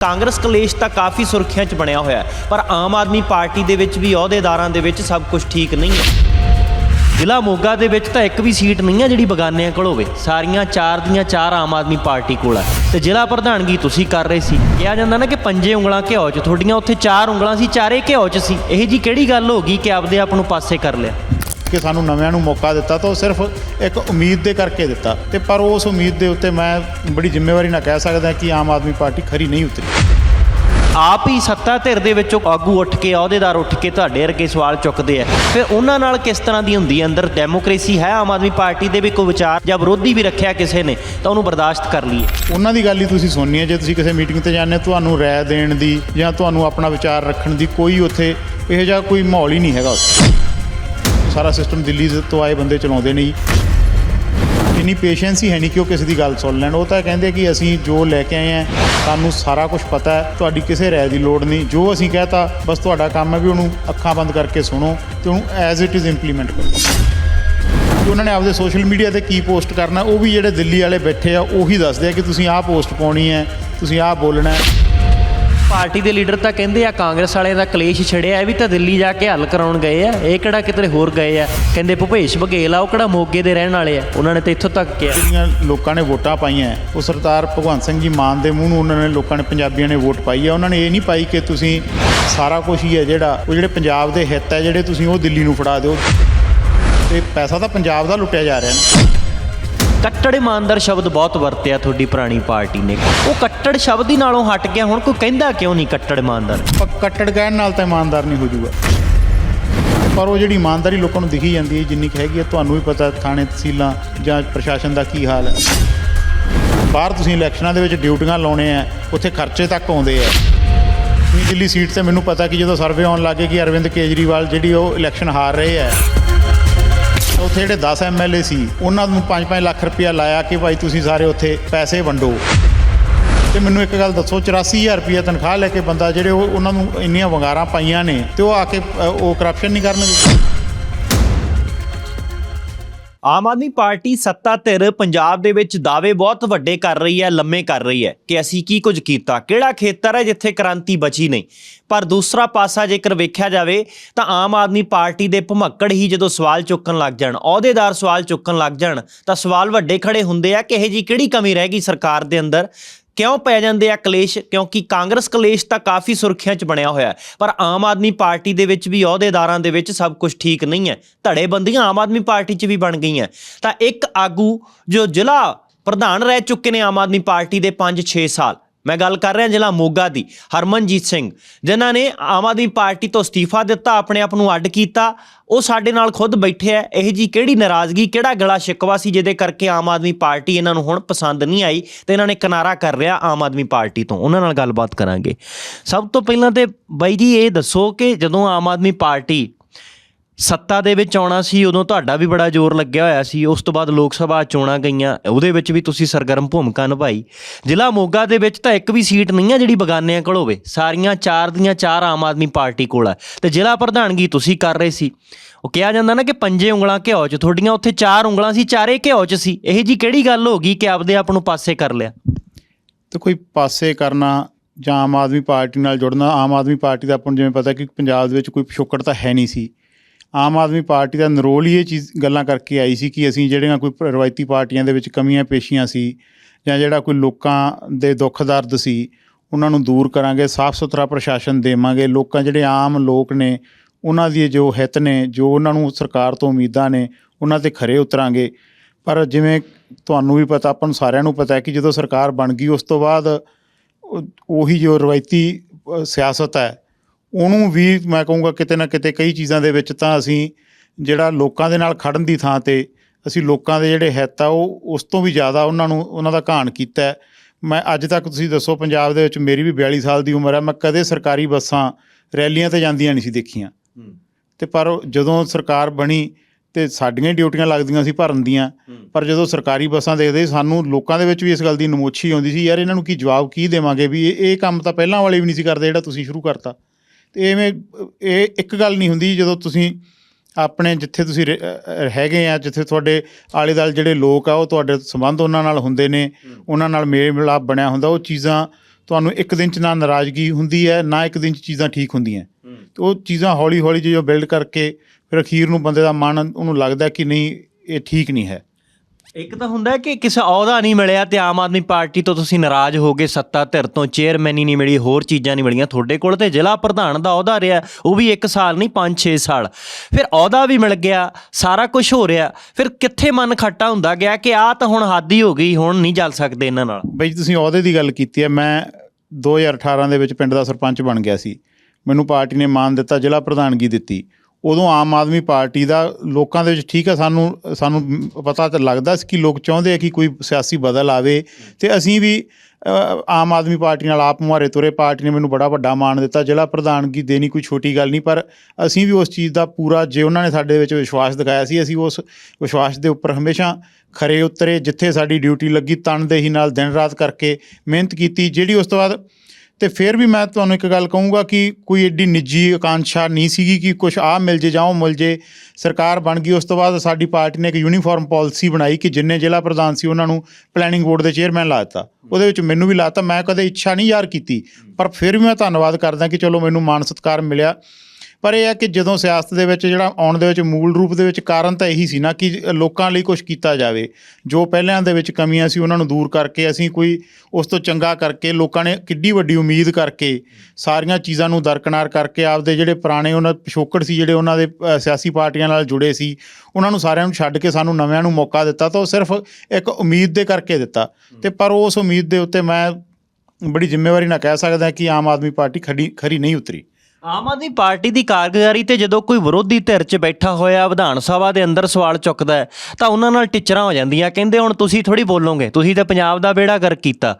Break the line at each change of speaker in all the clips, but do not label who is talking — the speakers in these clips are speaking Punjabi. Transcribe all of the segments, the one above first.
ਕਾਂਗਰਸ ਕਲੇਸ਼ ਤਾਂ ਕਾਫੀ ਸੁਰਖੀਆਂ 'ਚ ਬਣਿਆ ਹੋਇਆ ਪਰ ਆਮ ਆਦਮੀ ਪਾਰਟੀ ਦੇ ਵਿੱਚ ਵੀ ਅਹੁਦੇਦਾਰਾਂ ਦੇ ਵਿੱਚ ਸਭ ਕੁਝ ਠੀਕ ਨਹੀਂ ਹੈ। ਜ਼ਿਲ੍ਹਾ ਮੋਗਾ ਦੇ ਵਿੱਚ ਤਾਂ ਇੱਕ ਵੀ ਸੀਟ ਨਹੀਂ ਹੈ ਜਿਹੜੀ ਬਗਾਨਿਆਂ ਕੋਲ ਹੋਵੇ। ਸਾਰੀਆਂ ਚਾਰ ਦੀਆਂ ਚਾਰ ਆਮ ਆਦਮੀ ਪਾਰਟੀ ਕੋਲ ਹੈ। ਤੇ ਜ਼ਿਲ੍ਹਾ ਪ੍ਰਧਾਨਗੀ ਤੁਸੀਂ ਕਰ ਰਹੇ ਸੀ? ਕਿਹਾ ਜਾਂਦਾ ਨਾ ਕਿ ਪੰਜੇ ਉਂਗਲਾਂ ਘਿਓ 'ਚ, ਤੁਹਾਡੀਆਂ ਉੱਥੇ ਚਾਰ ਉਂਗਲਾਂ ਸੀ, ਚਾਰੇ ਘਿਓ 'ਚ ਸੀ। ਇਹ ਜੀ ਕਿਹੜੀ ਗੱਲ ਹੋ ਗਈ ਕਿ ਆਪਦੇ ਆਪ ਨੂੰ ਪਾਸੇ ਕਰ ਲਿਆ?
ਕਿ ਸਾਨੂੰ ਨਵਿਆਂ ਨੂੰ ਮੌਕਾ ਦਿੱਤਾ ਤਾਂ ਉਹ ਸਿਰਫ ਇੱਕ ਉਮੀਦ ਦੇ ਕਰਕੇ ਦਿੱਤਾ। ਤੇ ਪਰ ਉਸ ਉਮੀਦ ਦੇ ਉੱਤੇ ਮੈਂ ਬੜੀ ਜ਼ਿੰਮੇਵਾਰੀ ਨਾਲ ਕਹਿ ਸਕਦਾ ਕਿ ਆਮ ਆਦਮੀ ਪਾਰਟੀ ਖਰੀ ਨਹੀਂ ਉਤਰੀ।
ਆਪ ਹੀ ਸੱਤਾ ਧਿਰ ਦੇ ਵਿੱਚੋਂ ਆਗੂ ਉੱਠ ਕੇ ਅਹੁਦੇਦਾਰ ਉੱਠ ਕੇ ਤੁਹਾਡੇ ਵਰਗੇ ਸਵਾਲ ਚੁੱਕਦੇ ਆ। ਫਿਰ ਉਹਨਾਂ ਨਾਲ ਕਿਸ ਤਰ੍ਹਾਂ ਦੀ ਹੁੰਦੀ ਹੈ ਅੰਦਰ? ਡੈਮੋਕ੍ਰੇਸੀ ਹੈ ਆਮ ਆਦਮੀ ਪਾਰਟੀ ਦੇ ਵੀ ਕੋਈ ਵਿਚਾਰ ਜਾਂ ਵਿਰੋਧੀ ਵੀ ਰੱਖਿਆ ਕਿਸੇ ਨੇ ਤਾਂ ਉਹਨੂੰ ਬਰਦਾਸ਼ਤ ਕਰ ਲਈਏ।
ਉਹਨਾਂ ਦੀ ਗੱਲ ਹੀ ਤੁਸੀਂ ਸੁਣਨੀ ਹੈ ਜੇ ਤੁਸੀਂ ਕਿਸੇ ਮੀਟਿੰਗ ਤੇ ਜਾਂਦੇ ਹੋ, ਤੁਹਾਨੂੰ ਰਾਏ ਦੇਣ ਦੀ ਜਾਂ ਤੁਹਾਨੂੰ ਆਪਣਾ ਵਿਚਾਰ ਰੱਖਣ ਦੀ ਕੋਈ ਉੱਥੇ ਇਹੋ ਜਿਹਾ ਕੋਈ ਮਾਹੌਲ ਹੀ ਨਹੀਂ ਹੈਗਾ ਉੱਥੇ। ਸਾਰਾ ਸਿਸਟਮ ਦਿੱਲੀ ਤੋਂ ਆਏ ਬੰਦੇ ਚਲਾਉਂਦੇ ਨੇ ਜੀ ਇੰਨੀ ਪੇਸ਼ੈਂਸ ਹੀ ਹੈ ਨਹੀਂ ਕਿ ਉਹ ਕਿਸੇ ਦੀ ਗੱਲ ਸੁਣ ਲੈਣ। ਉਹ ਤਾਂ ਕਹਿੰਦੇ ਕਿ ਅਸੀਂ ਜੋ ਲੈ ਕੇ ਆਏ ਆ, ਸਾਨੂੰ ਸਾਰਾ ਕੁਝ ਪਤਾ ਹੈ, ਤੁਹਾਡੀ ਕਿਸੇ ਰਾਏ ਦੀ ਲੋੜ ਨਹੀਂ। ਜੋ ਅਸੀਂ ਕਹਤਾ, ਬਸ ਤੁਹਾਡਾ ਕੰਮ ਹੈ ਵੀ ਉਹਨੂੰ ਅੱਖਾਂ ਬੰਦ ਕਰਕੇ ਸੁਣੋ ਤੇ ਉਹਨੂੰ ਐਜ਼ ਇਟ ਇਜ਼ ਇੰਪਲੀਮੈਂਟ ਕਰੋ। ਕਿ ਉਹਨਾਂ ਨੇ ਆਪਦੇ ਸੋਸ਼ਲ ਮੀਡੀਆ ਤੇ ਕੀ ਪੋਸਟ ਕਰਨਾ, ਉਹ ਵੀ ਜਿਹੜੇ ਦਿੱਲੀ ਵਾਲੇ ਬੈਠੇ ਆ, ਉਹੀ ਦੱਸਦੇ ਆ ਕਿ ਤੁਸੀਂ ਆਹ ਪੋਸਟ ਪਾਉਣੀ ਹੈ, ਤੁਸੀਂ ਆਹ ਬੋਲਣਾ ਹੈ।
ਪਾਰਟੀ ਦੇ ਲੀਡਰ ਤਾਂ ਕਹਿੰਦੇ ਆ, ਕਾਂਗਰਸ ਵਾਲਿਆਂ ਦਾ ਕਲੇਸ਼ ਛੜਿਆ, ਇਹ ਵੀ ਤਾਂ ਦਿੱਲੀ ਜਾ ਕੇ ਹੱਲ ਕਰਾਉਣ ਗਏ ਆ। ਇਹ ਕਿਹੜਾ ਕਿਤੇ ਹੋਰ ਗਏ ਆ? ਕਹਿੰਦੇ ਭੁਪੇਸ਼ ਬਘੇਲ ਆ, ਉਹ ਕਿਹੜਾ ਮੋਗੇ ਦੇ ਰਹਿਣ ਵਾਲੇ ਆ? ਉਹਨਾਂ ਨੇ ਤਾਂ ਇੱਥੋਂ ਤੱਕ ਕਿਹਾ।
ਜਿਹੜੀਆਂ ਲੋਕਾਂ ਨੇ ਵੋਟਾਂ ਪਾਈਆਂ, ਉਹ ਸਰਦਾਰ ਭਗਵੰਤ ਸਿੰਘ ਜੀ ਮਾਨ ਦੇ ਮੂੰਹ ਨੂੰ ਉਹਨਾਂ ਨੇ, ਲੋਕਾਂ ਨੇ, ਪੰਜਾਬੀਆਂ ਨੇ ਵੋਟ ਪਾਈ ਆ। ਉਹਨਾਂ ਨੇ ਇਹ ਨਹੀਂ ਪਾਈ ਕਿ ਤੁਸੀਂ ਸਾਰਾ ਕੁਝ ਹੀ ਹੈ ਜਿਹੜਾ, ਉਹ ਜਿਹੜੇ ਪੰਜਾਬ ਦੇ ਹਿੱਤ ਹੈ, ਜਿਹੜੇ ਤੁਸੀਂ ਉਹ ਦਿੱਲੀ ਨੂੰ ਫੜਾ ਦਿਓ। ਤੇ ਪੈਸਾ ਤਾਂ ਪੰਜਾਬ ਦਾ ਲੁੱਟਿਆ ਜਾ ਰਿਹਾ ਨਾ।
ਕੱਟੜ ਇਮਾਨਦਾਰ ਸ਼ਬਦ ਬਹੁਤ ਵਰਤਿਆ ਤੁਹਾਡੀ ਪੁਰਾਣੀ ਪਾਰਟੀ ਨੇ। ਉਹ ਕੱਟੜ ਸ਼ਬਦ ਹੀ ਨਾਲੋਂ ਹਟ ਗਿਆ, ਹੁਣ ਕੋਈ ਕਹਿੰਦਾ ਕਿਉਂ ਨਹੀਂ ਕੱਟੜ ਇਮਾਨਦਾਰ?
ਪਰ ਕੱਟੜ ਕਹਿਣ ਨਾਲ ਤਾਂ ਇਮਾਨਦਾਰ ਨਹੀਂ ਹੋ ਜਾਊਗਾ ਪਰ ਉਹ ਜਿਹੜੀ ਇਮਾਨਦਾਰੀ ਲੋਕਾਂ ਨੂੰ ਦਿਖੀ ਜਾਂਦੀ ਹੈ, ਜਿੰਨੀ ਕੁ ਹੈਗੀ ਹੈ, ਤੁਹਾਨੂੰ ਵੀ ਪਤਾ ਥਾਣੇ, ਤਹਿਸੀਲਾਂ ਜਾਂ ਪ੍ਰਸ਼ਾਸਨ ਦਾ ਕੀ ਹਾਲ ਹੈ। ਬਾਹਰ ਤੁਸੀਂ ਇਲੈਕਸ਼ਨਾਂ ਦੇ ਵਿੱਚ ਡਿਊਟੀਆਂ ਲਾਉਣੇ ਆ, ਉੱਥੇ ਖਰਚੇ ਤੱਕ ਆਉਂਦੇ ਆ। ਤੁਸੀਂ ਦਿੱਲੀ ਸੀਟ ਤੇ ਮੈਨੂੰ ਪਤਾ ਕਿ ਜਦੋਂ ਸਰਵੇ ਆਉਣ ਲੱਗੇ ਕਿ ਅਰਵਿੰਦ ਕੇਜਰੀਵਾਲ ਜਿਹੜੀ ਉਹ ਇਲੈਕਸ਼ਨ ਹਾਰ ਰਹੇ ਆ ਉੱਥੇ ਜਿਹੜੇ 10 ਐਮਐਲਏ ਸੀ, ਉਹਨਾਂ ਨੂੰ 5-5 ਲੱਖ ਰੁਪਇਆ ਲਾਇਆ ਕਿ ਭਾਈ ਤੁਸੀਂ ਸਾਰੇ ਉੱਥੇ ਪੈਸੇ ਵੰਡੋ। ਤੇ ਮੈਨੂੰ ਇੱਕ ਗੱਲ ਦੱਸੋ 84000 ਰੁਪਇਆ ਤਨਖਾਹ ਲੈ ਕੇ ਬੰਦਾ, ਜਿਹੜੇ ਉਹ ਉਹਨਾਂ ਨੂੰ ਇੰਨੀਆਂ ਵੰਗਾਰਾਂ ਪਾਈਆਂ ਨੇ, ਤੇ ਉਹ ਆ ਕੇ ਉਹ ਕਰਪਸ਼ਨ ਨਹੀਂ ਕਰਨਗੇ?
ਆਮ ਆਦਮੀ ਪਾਰਟੀ ਸੱਤਾ ਧਿਰ ਪੰਜਾਬ ਦੇ ਵਿੱਚ ਦਾਅਵੇ ਬਹੁਤ ਵੱਡੇ ਕਰ ਰਹੀ ਹੈ, ਲੰਮੇ ਕਰ ਰਹੀ ਹੈ ਕਿ ਅਸੀਂ ਕੀ ਕੁਝ ਕੀਤਾ, ਕਿਹੜਾ ਖੇਤਰ ਹੈ ਜਿੱਥੇ ਕ੍ਰਾਂਤੀ ਬਚੀ ਨਹੀਂ। ਪਰ ਦੂਸਰਾ ਪਾਸਾ ਜੇਕਰ ਵੇਖਿਆ ਜਾਵੇ ਤਾਂ ਆਮ ਆਦਮੀ ਪਾਰਟੀ ਦੇ ਭਮੱਕੜ ਹੀ ਜਦੋਂ ਸਵਾਲ ਚੁੱਕਣ ਲੱਗ ਜਾਣ, ਅਹੁਦੇਦਾਰ ਸਵਾਲ ਚੁੱਕਣ ਲੱਗ ਜਾਣ, ਤਾਂ ਸਵਾਲ ਵੱਡੇ ਖੜੇ ਹੁੰਦੇ ਆ ਕਿ ਇਹ ਜੀ ਕਿਹੜੀ ਕਮੀ ਰਹਿ ਗਈ ਸਰਕਾਰ ਦੇ ਅੰਦਰ। ਕਿਉਂ ਪੈ ਜਾਂਦੇ ਆ ਕਲੇਸ਼? ਕਿਉਂਕਿ ਕਾਂਗਰਸ ਕਲੇਸ਼ ਤਾਂ ਕਾਫੀ ਸੁਰਖੀਆਂ 'ਚ ਬਣਿਆ ਹੋਇਆ ਪਰ ਆਮ ਆਦਮੀ ਪਾਰਟੀ ਦੇ ਵਿੱਚ ਵੀ, ਅਹੁਦੇਦਾਰਾਂ ਦੇ ਵਿੱਚ ਸਭ ਕੁਝ ਠੀਕ ਨਹੀਂ ਹੈ। ਧੜੇਬੰਦੀਆਂ ਆਮ ਆਦਮੀ ਪਾਰਟੀ 'ਚ ਵੀ ਬਣ ਗਈਆਂ। ਤਾਂ ਇੱਕ ਆਗੂ ਜੋ ਜ਼ਿਲ੍ਹਾ ਪ੍ਰਧਾਨ ਰਹਿ ਚੁੱਕੇ ਨੇ ਆਮ ਆਦਮੀ ਪਾਰਟੀ ਦੇ 5-6 ਸਾਲ ਮੈਂ ਗੱਲ ਕਰ ਰਿਹਾ ਜ਼ਿਲ੍ਹਾ ਮੋਗਾ ਦੀ, ਹਰਮਨਜੀਤ ਸਿੰਘ, ਜਿਨ੍ਹਾਂ ਨੇ ਆਮ ਆਦਮੀ ਪਾਰਟੀ ਤੋਂ ਅਸਤੀਫਾ ਦਿੱਤਾ, ਆਪਣੇ ਆਪ ਨੂੰ ਅੱਡ ਕੀਤਾ। ਉਹ ਸਾਡੇ ਨਾਲ ਖੁਦ ਬੈਠੇ ਆ। ਇਹ ਜੀ ਕਿਹੜੀ ਨਾਰਾਜ਼ਗੀ, ਕਿਹੜਾ ਗਲਾ ਸ਼ਿਕਵਾ ਸੀ ਜਿਹਦੇ ਕਰਕੇ ਆਮ ਆਦਮੀ ਪਾਰਟੀ ਇਹਨਾਂ ਨੂੰ ਹੁਣ ਪਸੰਦ ਨਹੀਂ ਆਈ ਤੇ ਇਹਨਾਂ ਨੇ ਕਿਨਾਰਾ ਕਰ ਰਿਹਾ ਆਮ ਆਦਮੀ ਪਾਰਟੀ ਤੋਂ। ਉਹਨਾਂ ਨਾਲ ਗੱਲਬਾਤ ਕਰਾਂਗੇ। ਸਭ ਤੋਂ ਪਹਿਲਾਂ ਤੇ ਬਾਈ ਜੀ ਇਹ ਦੱਸੋ ਕਿ ਜਦੋਂ ਆਮ ਆਦਮੀ ਪਾਰਟੀ ਸੱਤਾ ਦੇ ਵਿੱਚ ਆਉਣਾ ਸੀ, ਉਦੋਂ ਤੁਹਾਡਾ ਵੀ ਬੜਾ ਜ਼ੋਰ ਲੱਗਿਆ ਹੋਇਆ ਸੀ। ਉਸ ਤੋਂ ਬਾਅਦ ਲੋਕ ਸਭਾ ਚੋਣਾਂ ਗਈਆਂ, ਉਹਦੇ ਵਿੱਚ ਵੀ ਤੁਸੀਂ ਸਰਗਰਮ ਭੂਮਿਕਾ ਨਿਭਾਈ। ਜ਼ਿਲ੍ਹਾ ਮੋਗਾ ਦੇ ਵਿੱਚ ਤਾਂ ਇੱਕ ਵੀ ਸੀਟ ਨਹੀਂ ਆ ਜਿਹੜੀ ਬਗਾਨਿਆਂ ਕੋਲ ਹੋਵੇ। ਸਾਰੀਆਂ ਚਾਰ ਦੀਆਂ ਚਾਰ ਆਮ ਆਦਮੀ ਪਾਰਟੀ ਕੋਲ ਆ। ਤੇ ਜ਼ਿਲ੍ਹਾ ਪ੍ਰਧਾਨਗੀ ਤੁਸੀਂ ਕਰ ਰਹੇ ਸੀ। ਉਹ ਕਿਹਾ ਜਾਂਦਾ ਨਾ ਕਿ ਪੰਜੇ ਉਂਗਲਾਂ ਘਿਓ 'ਚ, ਤੁਹਾਡੀਆਂ ਉੱਥੇ ਚਾਰ ਉਂਗਲਾਂ ਸੀ, ਚਾਰੇ ਘਿਓ 'ਚ ਸੀ। ਇਹ ਜੀ ਕਿਹੜੀ ਗੱਲ ਹੋ ਗਈ ਕਿ ਆਪਦੇ ਆਪ ਨੂੰ ਪਾਸੇ ਕਰ ਲਿਆ?
ਤੇ ਕੋਈ ਪਾਸੇ ਕਰਨਾ ਜਾਂ ਆਮ ਆਦਮੀ ਪਾਰਟੀ ਨਾਲ ਜੁੜਨਾ, ਆਮ ਆਦਮੀ ਪਾਰਟੀ ਦਾ ਆਪਾਂ ਨੂੰ ਜਿਵੇਂ ਪਤਾ ਕਿ ਪੰਜਾਬ ਦੇ ਵਿੱਚ ਕੋਈ ਪਿਛੋਕੜ ਤਾਂ ਹੈ ਨਹੀਂ ਸੀ। ਆਮ ਆਦਮੀ ਪਾਰਟੀ ਦਾ ਨਰੋਲ ਹੀ ਇਹ ਚੀਜ਼ ਗੱਲਾਂ ਕਰਕੇ ਆਈ ਸੀ ਕਿ ਅਸੀਂ ਜਿਹੜੀਆਂ ਕੋਈ ਪ- ਰਵਾਇਤੀ ਪਾਰਟੀਆਂ ਦੇ ਵਿੱਚ ਕਮੀਆਂ ਪੇਸ਼ੀਆਂ ਸੀ ਜਾਂ ਜਿਹੜਾ ਕੋਈ ਲੋਕਾਂ ਦੇ ਦੁੱਖ ਦਰਦ ਸੀ, ਉਹਨਾਂ ਨੂੰ ਦੂਰ ਕਰਾਂਗੇ ਸਾਫ਼ ਸੁਥਰਾ ਪ੍ਰਸ਼ਾਸਨ ਦੇਵਾਂਗੇ, ਲੋਕਾਂ ਜਿਹੜੇ ਆਮ ਲੋਕ ਨੇ, ਉਹਨਾਂ ਦੀ ਜੋ ਹਿੱਤ ਨੇ, ਜੋ ਉਹਨਾਂ ਨੂੰ ਸਰਕਾਰ ਤੋਂ ਉਮੀਦਾਂ ਨੇ, ਉਹਨਾਂ ਤੇ ਖਰੇ ਉਤਰਾਂਗੇ। ਪਰ ਜਿਵੇਂ ਤੁਹਾਨੂੰ ਵੀ ਪਤਾ, ਆਪਾਂ ਨੂੰ ਸਾਰਿਆਂ ਨੂੰ ਪਤਾ ਹੈ ਕਿ ਜਦੋਂ ਸਰਕਾਰ ਬਣ ਗਈ, ਉਸ ਤੋਂ ਬਾਅਦ ਉਹੀ ਜੋ ਰਵਾਇਤੀ ਸਿਆਸਤ ਹੈ ਉਹਨੂੰ ਵੀ ਮੈਂ ਕਹੂੰਗਾ ਕਿਤੇ ਨਾ ਕਿਤੇ ਕਈ ਚੀਜ਼ਾਂ ਦੇ ਵਿੱਚ ਤਾਂ ਅਸੀਂ ਜਿਹੜਾ ਲੋਕਾਂ ਦੇ ਨਾਲ ਖੜਨ ਦੀ ਥਾਂ ਤੇ ਅਸੀਂ ਲੋਕਾਂ ਦੇ ਜਿਹੜੇ ਹਿੱਤ ਆ ਉਹ ਉਸ ਤੋਂ ਵੀ ਜ਼ਿਆਦਾ ਉਹਨਾਂ ਨੂੰ ਉਹਨਾਂ ਦਾ ਘਾਣ ਕੀਤਾ। ਮੈਂ ਅੱਜ ਤੱਕ ਤੁਸੀਂ ਦੱਸੋ ਪੰਜਾਬ ਦੇ ਵਿੱਚ ਮੇਰੀ ਵੀ 42 ਸਾਲ ਦੀ ਉਮਰ ਹੈ ਮੈਂ ਕਦੇ ਸਰਕਾਰੀ ਬੱਸਾਂ ਰੈਲੀਆਂ ਤੇ ਜਾਂਦੀਆਂ ਨਹੀਂ ਸੀ ਦੇਖੀਆਂ। ਤੇ ਪਰ ਜਦੋਂ ਸਰਕਾਰ ਬਣੀ ਤੇ ਸਾਡੀਆਂ ਡਿਊਟੀਆਂ ਲੱਗਦੀਆਂ ਸੀ ਭਰਨ ਦੀਆਂ ਪਰ ਜਦੋਂ ਸਰਕਾਰੀ ਬੱਸਾਂ ਦੇਖਦੇ ਸਾਨੂੰ ਲੋਕਾਂ ਦੇ ਵਿੱਚ ਵੀ ਇਸ ਗੱਲ ਦੀ ਨਮੋਛੀ ਆਉਂਦੀ ਸੀ ਯਾਰ ਇਹਨਾਂ ਨੂੰ ਕੀ ਜਵਾਬ ਕੀ ਦੇਵਾਂਗੇ ਵੀ ਇਹ ਕੰਮ ਤਾਂ ਪਹਿਲਾਂ ਵਾਲੇ ਵੀ ਨਹੀਂ ਸੀ ਕਰਦੇ ਜਿਹੜਾ ਤੁਸੀਂ ਸ਼ੁਰੂ ਕਰਤਾ। ਤੇ ਐਵੇਂ ਇਹ ਇੱਕ ਗੱਲ ਨਹੀਂ ਹੁੰਦੀ ਜਦੋਂ ਤੁਸੀਂ ਆਪਣੇ ਜਿੱਥੇ ਤੁਸੀਂ ਹੈਗੇ ਆ ਜਿੱਥੇ ਤੁਹਾਡੇ ਆਲੇ ਦੁਆਲੇ ਜਿਹੜੇ ਲੋਕ ਆ ਉਹ ਤੁਹਾਡੇ ਸੰਬੰਧ ਉਹਨਾਂ ਨਾਲ ਹੁੰਦੇ ਨੇ ਉਹਨਾਂ ਨਾਲ ਮੇਲ ਮਿਲਾਪ ਬਣਿਆ ਹੁੰਦਾ ਉਹ ਚੀਜ਼ਾਂ ਤੁਹਾਨੂੰ ਇੱਕ ਦਿਨ ਚ ਨਾ ਨਾਰਾਜ਼ਗੀ ਹੁੰਦੀ ਹੈ ਨਾ ਇੱਕ ਦਿਨ ਚ ਚੀਜ਼ਾਂ ਠੀਕ ਹੁੰਦੀਆਂ। ਤੇ ਉਹ ਚੀਜ਼ਾਂ ਹੌਲੀ ਹੌਲੀ ਜੋ ਬਿਲਡ ਕਰਕੇ ਫਿਰ ਅਖੀਰ ਨੂੰ ਬੰਦੇ ਦਾ ਮਨ ਉਹਨੂੰ ਲੱਗਦਾ ਕਿ ਨਹੀਂ ਇਹ ਠੀਕ ਨਹੀਂ ਹੈ।
ਇੱਕ ਤਾਂ ਹੁੰਦਾ ਕਿ ਕਿਸੇ ਅਹੁਦਾ ਨਹੀਂ ਮਿਲਿਆ ਤੇ ਆਮ ਆਦਮੀ ਪਾਰਟੀ ਤੋਂ ਤੁਸੀਂ ਨਾਰਾਜ਼ ਹੋ ਗਏ, ਸੱਤਾ ਧਿਰ ਤੋਂ ਚੇਅਰਮੈਨ ਹੀ ਨਹੀਂ ਮਿਲੀ, ਹੋਰ ਚੀਜ਼ਾਂ ਨਹੀਂ ਮਿਲੀਆਂ ਤੁਹਾਡੇ ਕੋਲ ਤੇ ਜ਼ਿਲ੍ਹਾ ਪ੍ਰਧਾਨ ਦਾ ਅਹੁਦਾ ਰਿਹਾ, ਉਹ ਵੀ 1 ਸਾਲ ਨਹੀਂ 5-6 ਸਾਲ। ਫਿਰ ਅਹੁਦਾ ਵੀ ਮਿਲ ਗਿਆ, ਸਾਰਾ ਕੁਝ ਹੋ ਰਿਹਾ, ਫਿਰ ਕਿੱਥੇ ਮਨ ਖੱਟਾ ਹੁੰਦਾ ਗਿਆ ਕਿ ਆਹ ਤਾਂ ਹੁਣ ਹੱਦ ਹੀ ਹੋ ਗਈ, ਹੁਣ ਨਹੀਂ ਚੱਲ ਸਕਦੇ ਇਹਨਾਂ ਨਾਲ?
ਬਈ ਤੁਸੀਂ ਅਹੁਦੇ ਦੀ ਗੱਲ ਕੀਤੀ ਹੈ, ਮੈਂ 2018 ਦੇ ਵਿੱਚ ਪਿੰਡ ਦਾ ਸਰਪੰਚ ਬਣ ਗਿਆ ਸੀ। ਮੈਨੂੰ ਪਾਰਟੀ ਨੇ ਮਾਨ ਦਿੱਤਾ, ਜ਼ਿਲ੍ਹਾ ਪ੍ਰਧਾਨਗੀ ਦਿੱਤੀ। ਉਦੋਂ ਆਮ ਆਦਮੀ ਪਾਰਟੀ ਦਾ ਲੋਕਾਂ ਦੇ ਵਿੱਚ ਠੀਕ ਹੈ ਸਾਨੂੰ ਸਾਨੂੰ ਪਤਾ ਤਾਂ ਲੱਗਦਾ ਸੀ ਕਿ ਲੋਕ ਚਾਹੁੰਦੇ ਆ ਕਿ ਕੋਈ ਸਿਆਸੀ ਬਦਲ ਆਵੇ ਤੇ ਅਸੀਂ ਵੀ ਆਮ ਆਦਮੀ ਪਾਰਟੀ ਨਾਲ ਆਪ ਮੁਹਾਰੇ ਤੁਰੇ, ਪਾਰਟੀ ਨੇ ਮੈਨੂੰ ਬੜਾ ਵੱਡਾ ਮਾਣ ਦਿੱਤਾ, ਜ਼ਿਲ੍ਹਾ ਪ੍ਰਧਾਨਗੀ ਦੇਣੀ ਕੋਈ ਛੋਟੀ ਗੱਲ ਨਹੀਂ, ਪਰ ਅਸੀਂ ਵੀ ਉਸ ਚੀਜ਼ ਦਾ ਪੂਰਾ, ਜੇ ਉਹਨਾਂ ਨੇ ਸਾਡੇ ਵਿੱਚ ਵਿਸ਼ਵਾਸ ਦਿਖਾਇਆ ਸੀ, ਅਸੀਂ ਉਸ ਵਿਸ਼ਵਾਸ ਦੇ ਉੱਪਰ ਹਮੇਸ਼ਾ ਖਰੇ ਉਤਰੇ, ਜਿੱਥੇ ਸਾਡੀ ਡਿਊਟੀ ਲੱਗੀ ਤਨਦੇਹੀ ਨਾਲ ਦਿਨ ਰਾਤ ਕਰਕੇ ਮਿਹਨਤ ਕੀਤੀ, ਜਿਹੜੀ ਉਸ ਤੋਂ ਬਾਅਦ ਤੇ ਫਿਰ ਵੀ ਮੈਂ ਤੁਹਾਨੂੰ ਇੱਕ ਗੱਲ ਕਹੂੰਗਾ ਕਿ ਕੋਈ ਏਡੀ ਨਿੱਜੀ ਆਕਾਂਸ਼ਾ ਨਹੀਂ ਸੀਗੀ ਕਿ ਕੁਝ ਆ ਮਿਲ ਜੇ ਜਾਂ ਉਹ ਮਿਲ ਜੇ, ਸਰਕਾਰ ਬਣ ਗਈ। ਉਸ ਤੋਂ ਬਾਅਦ ਸਾਡੀ ਪਾਰਟੀ ਨੇ ਇੱਕ ਯੂਨੀਫਾਰਮ ਪਾਲਿਸੀ ਬਣਾਈ ਕਿ ਜਿੰਨੇ ਜ਼ਿਲ੍ਹਾ ਪ੍ਰਧਾਨ ਸੀ ਉਹਨਾਂ ਨੂੰ ਪਲੈਨਿੰਗ ਬੋਰਡ ਦੇ ਚੇਅਰਮੈਨ ਲਾ ਦਿੱਤਾ। ਉਹਦੇ ਵਿੱਚ ਮੈਨੂੰ ਵੀ ਲਾਤਾ ਮੈਂ ਕਦੇ ਇੱਛਾ ਨਹੀਂ ਯਾਰ ਕੀਤੀ। ਪਰ ਫਿਰ ਵੀ ਮੈਂ ਧੰਨਵਾਦ ਕਰਦਾ ਕਿ ਚਲੋ ਮੈਨੂੰ ਮਾਣ ਸਤਿਕਾਰ ਮਿਲਿਆ। ਪਰ ਇਹ ਹੈ ਕਿ ਜਦੋਂ ਸਿਆਸਤ ਦੇ ਵਿੱਚ ਜਿਹੜਾ ਆਉਣ ਦੇ ਵਿੱਚ ਮੂਲ ਰੂਪ ਦੇ ਵਿੱਚ ਕਾਰਨ ਤਾਂ ਇਹੀ ਸੀ ਨਾ ਕਿ ਲੋਕਾਂ ਲਈ ਕੁਝ ਕੀਤਾ ਜਾਵੇ। ਜੋ ਪਹਿਲਿਆਂ ਦੇ ਵਿੱਚ ਕਮੀਆਂ ਸੀ, ਉਹਨਾਂ ਨੂੰ ਦੂਰ ਕਰਕੇ ਅਸੀਂ ਕੋਈ ਉਸ ਤੋਂ ਚੰਗਾ ਕਰਕੇ, ਲੋਕਾਂ ਨੇ ਕਿੱਡੀ ਵੱਡੀ ਉਮੀਦ ਕਰਕੇ ਸਾਰੀਆਂ ਚੀਜ਼ਾਂ ਨੂੰ ਦਰਕਨਾਰ ਕਰਕੇ ਆਪਦੇ ਜਿਹੜੇ ਪੁਰਾਣੇ ਉਹਨਾਂ ਪਿਛੋਕੜ ਸੀ, ਜਿਹੜੇ ਉਹਨਾਂ ਦੇ ਸਿਆਸੀ ਪਾਰਟੀਆਂ ਨਾਲ ਜੁੜੇ ਸੀ, ਉਹਨਾਂ ਨੂੰ ਸਾਰਿਆਂ ਨੂੰ ਛੱਡ ਕੇ ਸਾਨੂੰ ਨਵਿਆਂ ਨੂੰ ਮੌਕਾ ਦਿੱਤਾ ਤਾਂ ਉਹ ਸਿਰਫ ਇੱਕ ਉਮੀਦ ਦੇ ਕਰਕੇ ਦਿੱਤਾ। ਤੇ ਪਰ ਉਸ ਉਮੀਦ ਦੇ ਉੱਤੇ ਮੈਂ ਬੜੀ ਜ਼ਿੰਮੇਵਾਰੀ ਨਾਲ ਕਹਿ ਸਕਦਾ ਕਿ ਆਮ ਆਦਮੀ ਪਾਰਟੀ ਖੜੀ, ਖਰੀ ਨਹੀਂ ਉਤਰੀ।
ਆਮ ਆਦਮੀ ਪਾਰਟੀ ਦੀ ਕਾਰਗੁਜ਼ਾਰੀ ਤੇ ਜਦੋਂ ਕੋਈ ਵਿਰੋਧੀ ਧਿਰ 'ਚ ਬੈਠਾ ਹੋਇਆ ਵਿਧਾਨ ਸਭਾ ਦੇ ਅੰਦਰ ਸਵਾਲ ਚੁੱਕਦਾ ਹੈ, ਤਾਂ ਉਹਨਾਂ ਨਾਲ ਟਿਚਰਾਂ ਹੋ ਜਾਂਦੀਆਂ, ਕਹਿੰਦੇ ਹੁਣ ਤੁਸੀਂ ਥੋੜੀ ਬੋਲੋਗੇ, ਤੁਸੀਂ ਤਾਂ ਪੰਜਾਬ ਦਾ ਬੇੜਾ ਗਰਕ ਕੀਤਾ।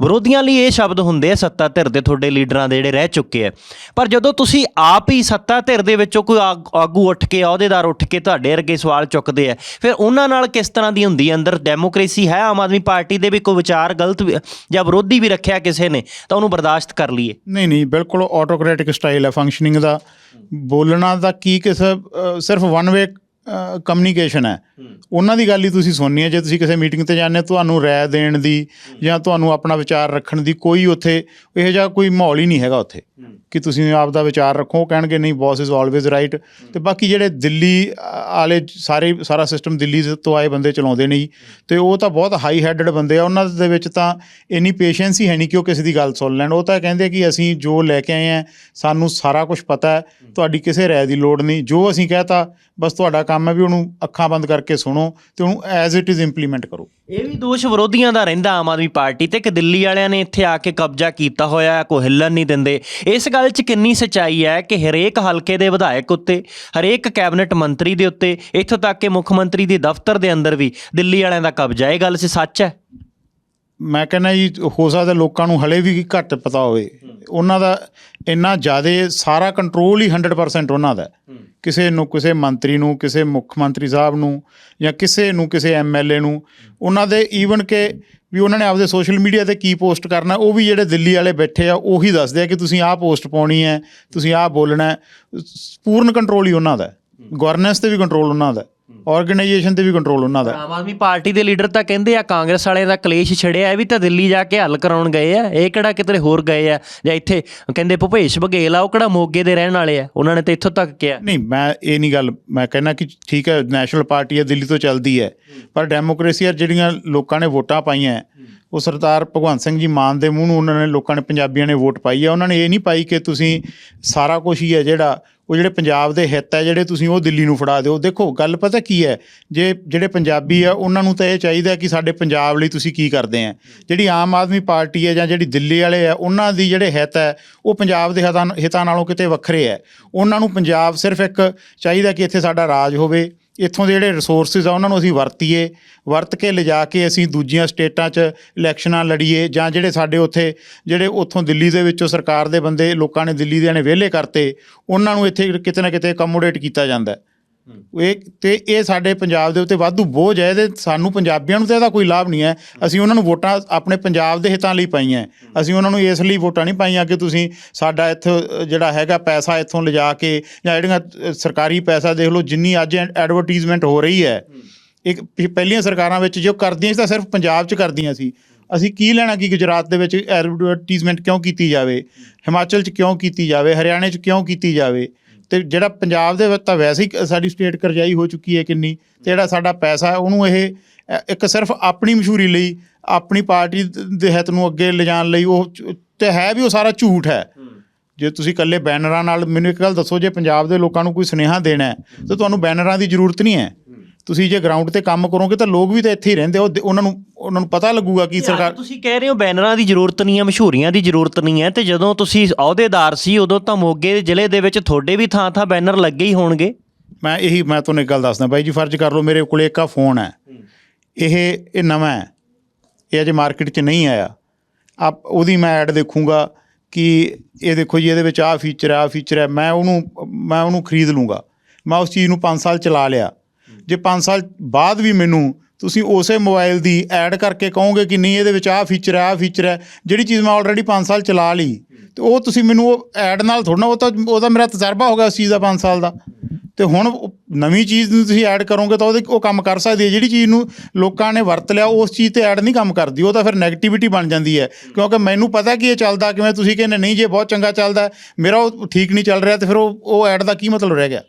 ਵਿਰੋਧੀਆਂ ਲਈ ਇਹ ਸ਼ਬਦ ਹੁੰਦੇ ਆ ਸੱਤਾ ਧਿਰ ਦੇ ਤੁਹਾਡੇ ਲੀਡਰਾਂ ਦੇ ਜਿਹੜੇ ਰਹਿ ਚੁੱਕੇ ਆ। ਪਰ ਜਦੋਂ ਤੁਸੀਂ ਆਪ ਹੀ ਸੱਤਾ ਧਿਰ ਦੇ ਵਿੱਚੋਂ ਕੋਈ ਆਗ- ਆਗੂ ਉੱਠ ਕੇ, ਅਹੁਦੇਦਾਰ ਉੱਠ ਕੇ ਤੁਹਾਡੇ ਅਰਗੇ ਸਵਾਲ ਚੁੱਕਦੇ ਆ, ਫਿਰ ਉਹਨਾਂ ਨਾਲ ਕਿਸ ਤਰ੍ਹਾਂ ਦੀ ਹੁੰਦੀ ਹੈ ਅੰਦਰ? ਡੈਮੋਕ੍ਰੇਸੀ ਹੈ, ਆਮ ਆਦਮੀ ਪਾਰਟੀ ਦੇ ਵੀ ਕੋਈ ਵਿਚਾਰ ਗਲਤ ਜਾਂ ਵਿਰੋਧੀ ਵੀ ਰੱਖਿਆ ਕਿਸੇ ਨੇ, ਤਾਂ ਉਹਨੂੰ ਬਰਦਾਸ਼ਤ ਕਰ ਲਈਏ।
ਨਹੀਂ ਨਹੀਂ, ਬਿਲਕੁਲ ਆਟੋਕ੍ਰੈਟਿਕ ਸਟਾਈਲ ਹੈ ਫੰਕਸ਼ਨਿੰਗ ਦਾ। ਬੋਲਣਾ ਦਾ ਕੀ ਕਿਸੇ ਸਿਰਫ ਵਨ ਵੇ ਕਮਿਊਨੀਕੇਸ਼ਨ ਹੈ। ਉਹਨਾਂ ਦੀ ਗੱਲ ਹੀ ਤੁਸੀਂ ਸੁਣਨੀ ਹੈ। ਜੇ ਤੁਸੀਂ ਕਿਸੇ ਮੀਟਿੰਗ ਤੇ ਜਾਂਦੇ ਹੋ, ਤੁਹਾਨੂੰ ਰਾਏ ਦੇਣ ਦੀ ਜਾਂ ਤੁਹਾਨੂੰ ਆਪਣਾ ਵਿਚਾਰ ਰੱਖਣ ਦੀ ਕੋਈ ਉੱਥੇ ਇਹੋ ਜਿਹਾ ਕੋਈ ਮਾਹੌਲ ਹੀ ਨਹੀਂ ਹੈਗਾ ਉੱਥੇ। ਕਿ ਤੁਸੀਂ ਆਪ ਦਾ ਵਿਚਾਰ ਰੱਖੋ ਕਹਿਣਗੇ ਨਹੀਂ ਬੌਸ ਇਜ਼ ਆਲਵੇਜ਼ ਰਾਈਟ ਤੇ ਬਾਕੀ ਜਿਹੜੇ ਦਿੱਲੀ ਵਾਲੇ ਸਾਰੇ ਸਾਰਾ ਸਿਸਟਮ ਦਿੱਲੀ ਤੋਂ ਆਏ ਬੰਦੇ ਚਲਾਉਂਦੇ ਨੇ ਤੇ ਉਹ ਤਾਂ ਬਹੁਤ ਹਾਈ ਹੈਡਡ ਬੰਦੇ ਆ ਉਹਨਾਂ ਦੇ ਵਿੱਚ ਤਾਂ ਇੰਨੀ ਪੇਸ਼ੈਂਸ ਹੀ ਹੈ ਨਹੀਂ ਕਿ ਉਹ ਕਿਸੇ ਦੀ ਗੱਲ ਸੁਣ ਲੈਣ। ਉਹ ਤਾਂ ਕਹਿੰਦੇ ਕਿ ਅਸੀਂ ਜੋ ਲੈ ਕੇ ਆਏ ਆ ਸਾਨੂੰ ਸਾਰਾ ਕੁਝ ਪਤਾ ਹੈ ਤੁਹਾਡੀ ਕਿਸੇ ਰਾਏ ਦੀ ਲੋੜ ਨਹੀਂ। ਜੋ ਅਸੀਂ ਕਹਤਾ ਬਸ ਤੁਹਾਡਾ ਕੰਮ ਹੈ ਵੀ ਉਹਨੂੰ ਅੱਖਾਂ ਬੰਦ ਕਰਕੇ ਸੁਣੋ ਤੇ ਉਹਨੂੰ ਐਜ਼ ਇਟ ਇਜ਼ ਇੰਪਲੀਮੈਂਟ ਕਰੋ।
ਇਹ ਵੀ ਦੋਸ਼ ਵਿਰੋਧੀਆਂ ਦਾ ਰਹਿੰਦਾ ਆਮ ਆਦਮੀ ਪਾਰਟੀ ਤੇ ਕਿ ਦਿੱਲੀ ਵਾਲਿਆਂ ਨੇ ਇੱਥੇ ਆ ਕੇ ਕਬਜ਼ਾ ਕੀਤਾ ਹੋਇਆ ਹੈ, ਕੋਈ ਹਿੱਲਣ ਨਹੀਂ ਦਿੰਦੇ। ਇਸ ਗੱਲ 'ਚ ਕਿੰਨੀ ਸੱਚਾਈ ਹੈ ਕਿ ਹਰੇਕ ਹਲਕੇ ਦੇ ਵਿਧਾਇਕ ਉੱਤੇ ਹਰੇਕ ਕੈਬਨਿਟ ਮੰਤਰੀ ਦੇ ਉੱਤੇ ਇੱਥੋਂ ਤੱਕ ਕਿ ਮੁੱਖ ਮੰਤਰੀ ਦੇ ਦਫ਼ਤਰ ਦੇ ਅੰਦਰ ਵੀ ਦਿੱਲੀ ਵਾਲਿਆਂ ਦਾ ਕਬਜ਼ਾ ਇਹ ਗੱਲ 'ਚ ਸੱਚ ਹੈ?
ਮੈਂ ਕਹਿੰਦਾ ਜੀ, ਹੋ ਸਕਦਾ ਲੋਕਾਂ ਨੂੰ ਹਲੇ ਵੀ ਘੱਟ ਪਤਾ ਹੋਵੇ। ਉਹਨਾਂ ਦਾ ਇੰਨਾ ਜ਼ਿਆਦਾ ਸਾਰਾ ਕੰਟਰੋਲ ਹੀ 100% ਉਹਨਾਂ ਦਾ। ਕਿਸੇ ਨੂੰ, ਕਿਸੇ ਮੰਤਰੀ ਨੂੰ, ਕਿਸੇ ਮੁੱਖ ਮੰਤਰੀ ਸਾਹਿਬ ਨੂੰ ਜਾਂ ਕਿਸੇ ਨੂੰ, ਕਿਸੇ ਐਮਐਲਏ ਨੂੰ। ਉਹਨਾਂ ਦੇ ਈਵਨ ਕਿ ਵੀ ਉਹਨਾਂ ਨੇ ਆਪਦੇ ਸੋਸ਼ਲ ਮੀਡੀਆ ਤੇ ਕੀ ਪੋਸਟ ਕਰਨਾ, ਉਹ ਵੀ ਜਿਹੜੇ ਦਿੱਲੀ ਵਾਲੇ ਬੈਠੇ ਆ, ਉਹੀ ਦੱਸਦੇ ਆ ਕਿ ਤੁਸੀਂ ਆਹ ਪੋਸਟ ਪਾਉਣੀ ਹੈ, ਤੁਸੀਂ ਆਹ ਬੋਲਣਾ ਪੂਰਨ ਕੰਟਰੋਲ ਹੀ ਉਹਨਾਂ ਦਾ ਗਵਰਨੈਂਸ ਤੇ ਵੀ ਕੰਟਰੋਲ ਉਹਨਾਂ ਦਾ ਆਰਗੇਨਾਈਜੇਸ਼ਨ ਤੇ ਵੀ ਕੰਟਰੋਲ ਉਹਨਾਂ ਦਾ।
ਆਮ ਆਦਮੀ ਪਾਰਟੀ ਦੇ ਲੀਡਰ ਤਾਂ ਕਹਿੰਦੇ ਆ ਕਾਂਗਰਸ ਵਾਲਿਆਂ ਦਾ ਕਲੇਸ਼ ਛੜਿਆ ਇਹ ਵੀ ਤਾਂ ਦਿੱਲੀ ਜਾ ਕੇ ਹੱਲ ਕਰਾਉਣ ਗਏ ਆ। ਇਹ ਕਿਹੜਾ ਕਿਤੇ ਹੋਰ ਗਏ ਆ? ਜਾਂ ਇੱਥੇ ਕਹਿੰਦੇ ਭੁਪੇਸ਼ ਬਘੇਲ ਆ ਉਹ ਕਿਹੜਾ ਮੋਗੇ ਦੇ ਰਹਿਣ ਵਾਲੇ ਆ? ਉਹਨਾਂ ਨੇ ਤਾਂ ਇੱਥੋਂ ਤੱਕ ਕਿਹਾ।
ਨਹੀਂ ਮੈਂ ਇਹ ਨਹੀਂ ਗੱਲ ਮੈਂ ਕਹਿੰਦਾ ਕਿ ਠੀਕ ਹੈ ਨੈਸ਼ਨਲ ਪਾਰਟੀ ਹੈ ਦਿੱਲੀ ਤੋਂ ਚੱਲਦੀ ਹੈ। ਪਰ ਡੈਮੋਕ੍ਰੇਸੀ ਆ ਜਿਹੜੀਆਂ ਲੋਕਾਂ ਨੇ ਵੋਟਾਂ ਪਾਈਆਂ ਉਹ ਸਰਦਾਰ ਭਗਵੰਤ ਸਿੰਘ ਜੀ ਮਾਨ ਦੇ ਮੂੰਹ ਨੂੰ ਉਹਨਾਂ ਨੇ ਲੋਕਾਂ ਨੇ ਪੰਜਾਬੀਆਂ ਨੇ ਵੋਟ ਪਾਈ ਹੈ ਉਹਨਾਂ ਨੇ ਇਹ ਨਹੀਂ ਪਾਈ ਕਿ ਤੁਸੀਂ ਸਾਰਾ ਕੁਝ ਹੀ ਹੈ ਜਿਹੜਾ, ਉਹ ਜਿਹੜੇ ਪੰਜਾਬ ਦੇ ਹਿੱਤ ਹੈ ਜਿਹੜੇ ਤੁਸੀਂ ਉਹ ਦਿੱਲੀ ਨੂੰ ਫੜਾ ਦਿਓ। ਦੇਖੋ, ਗੱਲ ਪਤਾ ਕੀ ਹੈ? ਜੇ ਜਿਹੜੇ ਪੰਜਾਬੀ ਆ, ਉਹਨਾਂ ਨੂੰ ਤਾਂ ਇਹ ਚਾਹੀਦਾ ਕਿ ਸਾਡੇ ਪੰਜਾਬ ਲਈ ਤੁਸੀਂ ਕੀ ਕਰਦੇ ਆ। ਜਿਹੜੀ ਆਮ ਆਦਮੀ ਪਾਰਟੀ ਹੈ ਜਾਂ ਜਿਹੜੀ ਦਿੱਲੀ ਵਾਲੇ ਆ, ਉਹਨਾਂ ਦੀ ਜਿਹੜੇ ਹਿੱਤ ਹੈ ਉਹ ਪੰਜਾਬ ਦੇ ਹਿੱਤਾਂ ਹਿੱਤਾਂ ਨਾਲੋਂ ਕਿਤੇ ਵੱਖਰੇ ਹੈ ਉਹਨਾਂ ਨੂੰ ਪੰਜਾਬ ਸਿਰਫ ਇੱਕ ਚਾਹੀਦਾ ਕਿ ਇੱਥੇ ਸਾਡਾ ਰਾਜ ਹੋਵੇ। ਇੱਥੋਂ ਦੇ ਜਿਹੜੇ ਰਿਸੋਰਸਸ ਆ, ਉਹਨਾਂ ਨੂੰ ਅਸੀਂ ਵਰਤੀਏ, ਵਰਤ ਕੇ ਲਿਜਾ ਕੇ ਅਸੀਂ ਦੂਜੀਆਂ ਸਟੇਟਾਂ 'ਚ ਇਲੈਕਸ਼ਨਾਂ ਲੜੀਏ ਜਾਂ ਜਿਹੜੇ ਸਾਡੇ ਉੱਥੇ, ਜਿਹੜੇ ਉੱਥੋਂ ਦਿੱਲੀ ਦੇ ਵਿੱਚੋਂ ਸਰਕਾਰ ਦੇ ਬੰਦੇ, ਲੋਕਾਂ ਨੇ ਦਿੱਲੀ ਦੇ ਨੇ ਵਿਹਲੇ ਕਰਤੇ, ਉਹਨਾਂ ਨੂੰ ਇੱਥੇ ਕਿਤੇ ਨਾ ਕਿਤੇ ਅਕਮੋਡੇਟ ਕੀਤਾ ਜਾਂਦਾ ਇਹ ਤੇ ਇਹ ਸਾਡੇ ਪੰਜਾਬ ਦੇ ਉੱਤੇ ਵਾਧੂ ਬੋਝ ਹੈ ਇਹਦੇ ਸਾਨੂੰ ਪੰਜਾਬੀਆਂ ਨੂੰ ਤਾਂ ਇਹਦਾ ਕੋਈ ਲਾਭ ਨਹੀਂ ਹੈ। ਅਸੀਂ ਉਹਨਾਂ ਨੂੰ ਵੋਟਾਂ ਆਪਣੇ ਪੰਜਾਬ ਦੇ ਹਿੱਤਾਂ ਲਈ ਪਾਈਆਂ। ਅਸੀਂ ਉਹਨਾਂ ਨੂੰ ਇਸ ਲਈ ਵੋਟਾਂ ਨਹੀਂ ਪਾਈਆਂ ਕਿ ਤੁਸੀਂ ਸਾਡਾ ਇੱਥੋਂ ਜਿਹੜਾ ਹੈਗਾ ਪੈਸਾ ਇੱਥੋਂ ਲਿਜਾ ਕੇ ਜਾਂ ਜਿਹੜੀਆਂ ਸਰਕਾਰੀ ਪੈਸਾ ਦੇਖ ਲਓ ਜਿੰਨੀ ਅੱਜ ਐਡਵਰਟੀਜ਼ਮੈਂਟ ਹੋ ਰਹੀ ਹੈ। ਇੱਕ ਪਹਿਲੀਆਂ ਸਰਕਾਰਾਂ ਵਿੱਚ ਜੋ ਕਰਦੀਆਂ ਸੀ ਤਾਂ ਸਿਰਫ ਪੰਜਾਬ 'ਚ ਕਰਦੀਆਂ ਸੀ। ਅਸੀਂ ਕੀ ਲੈਣਾ ਕਿ ਗੁਜਰਾਤ ਦੇ ਵਿੱਚ ਐਡਵਰਟਾਈਜ਼ਮੈਂਟ ਕਿਉਂ ਕੀਤੀ ਜਾਵੇ? ਹਿਮਾਚਲ 'ਚ ਕਿਉਂ ਕੀਤੀ ਜਾਵੇ? ਹਰਿਆਣੇ 'ਚ ਕਿਉਂ ਕੀਤੀ ਜਾਵੇ? ਤੇ ਜਿਹੜਾ ਪੰਜਾਬ ਦੇ ਵਿੱਚ ਤਾਂ ਵੈਸੇ ਹੀ ਸਾਡੀ ਸਟੇਟ ਕਰਜਾਈ ਹੋ ਚੁੱਕੀ ਹੈ ਕਿੰਨੀ ਤੇ ਜਿਹੜਾ ਸਾਡਾ ਪੈਸਾ ਹੈ ਉਹਨੂੰ ਇਹ ਇੱਕ ਸਿਰਫ ਆਪਣੀ ਮਸ਼ਹੂਰੀ ਲਈ ਆਪਣੀ ਪਾਰਟੀ ਦੇ ਹਿੱਤ ਨੂੰ ਅੱਗੇ ਲਿਜਾਣ ਲਈ ਉਹ ਤੇ ਹੈ ਵੀ ਉਹ ਸਾਰਾ ਝੂਠ ਹੈ। ਜੇ ਤੁਸੀਂ ਇਕੱਲੇ ਬੈਨਰਾਂ ਨਾਲ ਮੈਨੂੰ ਇੱਕ ਗੱਲ ਦੱਸੋ ਜੇ ਪੰਜਾਬ ਦੇ ਲੋਕਾਂ ਨੂੰ ਕੋਈ ਸੁਨੇਹਾ ਦੇਣਾ ਹੈ ਤਾਂ ਤੁਹਾਨੂੰ ਬੈਨਰਾਂ ਦੀ ਜ਼ਰੂਰਤ ਨਹੀਂ ਹੈ। ਤੁਸੀਂ ਜੇ ਗਰਾਊਂਡ ਤੇ ਕੰਮ ਕਰੋਗੇ ਤਾਂ ਲੋਕ ਵੀ ਤਾਂ ਇੱਥੇ ਹੀ ਰਹਿੰਦੇ ਆ, ਉਹ ਦ- ਉਹਨਾਂ ਨੂੰ ਉਹਨਾਂ ਨੂੰ ਪਤਾ ਲੱਗੂਗਾ ਕਿ
ਸਰਕਾਰ ਤੁਸੀਂ ਕਹਿ ਰਹੇ ਹੋ ਬੈਨਰਾਂ ਦੀ ਜ਼ਰੂਰਤ ਨਹੀਂ ਹੈ ਮਸ਼ਹੂਰੀਆਂ ਦੀ ਜ਼ਰੂਰਤ ਨਹੀਂ ਹੈ ਤੇ ਜਦੋਂ ਤੁਸੀਂ ਅਹੁਦੇਦਾਰ ਸੀ ਉਦੋਂ ਤਾਂ ਮੋਗੇ ਜ਼ਿਲ੍ਹੇ ਦੇ ਵਿੱਚ ਤੁਹਾਡੇ ਵੀ ਥਾਂ ਥਾਂ ਬੈਨਰ ਲੱਗੇ ਹੀ ਹੋਣਗੇ।
ਮੈਂ ਇਹੀ ਮੈਂ ਤੁਹਾਨੂੰ ਇੱਕ ਗੱਲ ਦੱਸਦਾ ਬਾਈ ਜੀ ਫਰਜ਼ ਕਰ ਲਓ ਮੇਰੇ ਕੋਲੇ ਇੱਕ ਆ ਫੋਨ ਹੈ। ਇਹ ਇਹ ਨਵਾਂ ਹੈ। ਇਹ ਅਜੇ ਮਾਰਕੀਟ 'ਚ ਨਹੀਂ ਆਇਆ। ਆਪ ਉਹਦੀ ਮੈਂ ਐਡ ਦੇਖੂੰਗਾ ਕਿ ਇਹ ਦੇਖੋ ਜੀ ਇਹਦੇ ਵਿੱਚ ਆਹ ਫੀਚਰ ਹੈ ਆਹ ਫੀਚਰ ਹੈ। ਮੈਂ ਉਹਨੂੰ ਮੈਂ ਉਹਨੂੰ ਖਰੀਦ ਲੂੰਗਾ। ਮੈਂ ਉਸ ਚੀਜ਼ ਨੂੰ 5 ਸਾਲ ਚਲਾ ਲਿਆ। ਜੇ 5 ਸਾਲ ਬਾਅਦ ਵੀ ਮੈਨੂੰ ਤੁਸੀਂ ਉਸੇ ਮੋਬਾਈਲ ਦੀ ਐਡ ਕਰਕੇ ਕਹੋਗੇ ਕਿ ਨਹੀਂ, ਇਹਦੇ ਵਿੱਚ ਆਹ ਫੀਚਰ ਹੈ, ਆਹ ਫੀਚਰ ਹੈ, ਜਿਹੜੀ ਚੀਜ਼ ਮੈਂ ਆਲਰੇਡੀ 5 ਸਾਲ ਚਲਾ ਲਈ, ਤੇ ਉਹ ਤੁਸੀਂ ਮੈਨੂੰ ਉਹ ਐਡ ਨਾਲ ਥੋੜਾ ਉਹ ਤਾਂ, ਉਹਦਾ ਮੇਰਾ ਤਜਰਬਾ ਹੋ ਗਿਆ ਉਸ ਚੀਜ਼ ਦਾ 5 ਸਾਲ ਦਾ। ਤੇ ਹੁਣ ਨਵੀਂ ਚੀਜ਼ ਨੂੰ ਤੁਸੀਂ ਐਡ ਕਰੋਗੇ ਤਾਂ ਉਹਦੇ, ਉਹ ਕੰਮ ਕਰ ਸਕਦੀ ਹੈ। ਜਿਹੜੀ ਚੀਜ਼ ਨੂੰ ਲੋਕਾਂ ਨੇ ਵਰਤ ਲਿਆ, ਉਸ ਚੀਜ਼ ਤੇ ਐਡ ਨਹੀਂ ਕੰਮ ਕਰਦੀ, ਉਹ ਤਾਂ ਫਿਰ ਨੈਗੇਟਿਵਿਟੀ ਬਣ ਜਾਂਦੀ ਹੈ। ਕਿਉਂਕਿ ਮੈਨੂੰ ਪਤਾ ਕਿ ਇਹ ਚੱਲਦਾ, ਕਿਵੇਂ ਤੁਸੀਂ ਕਹਿੰਦੇ, ਨਹੀਂ, ਜੇ ਬਹੁਤ ਚੰਗਾ ਚੱਲਦਾ, ਮੇਰਾ ਉਹ ਠੀਕ ਨਹੀਂ ਚੱਲ ਰਿਹਾ, ਤੇ ਫਿਰ ਉਹ ਉਹ ਐਡ ਦਾ ਕੀ ਮਤਲਬ ਰਹਿ ਗਿਆ?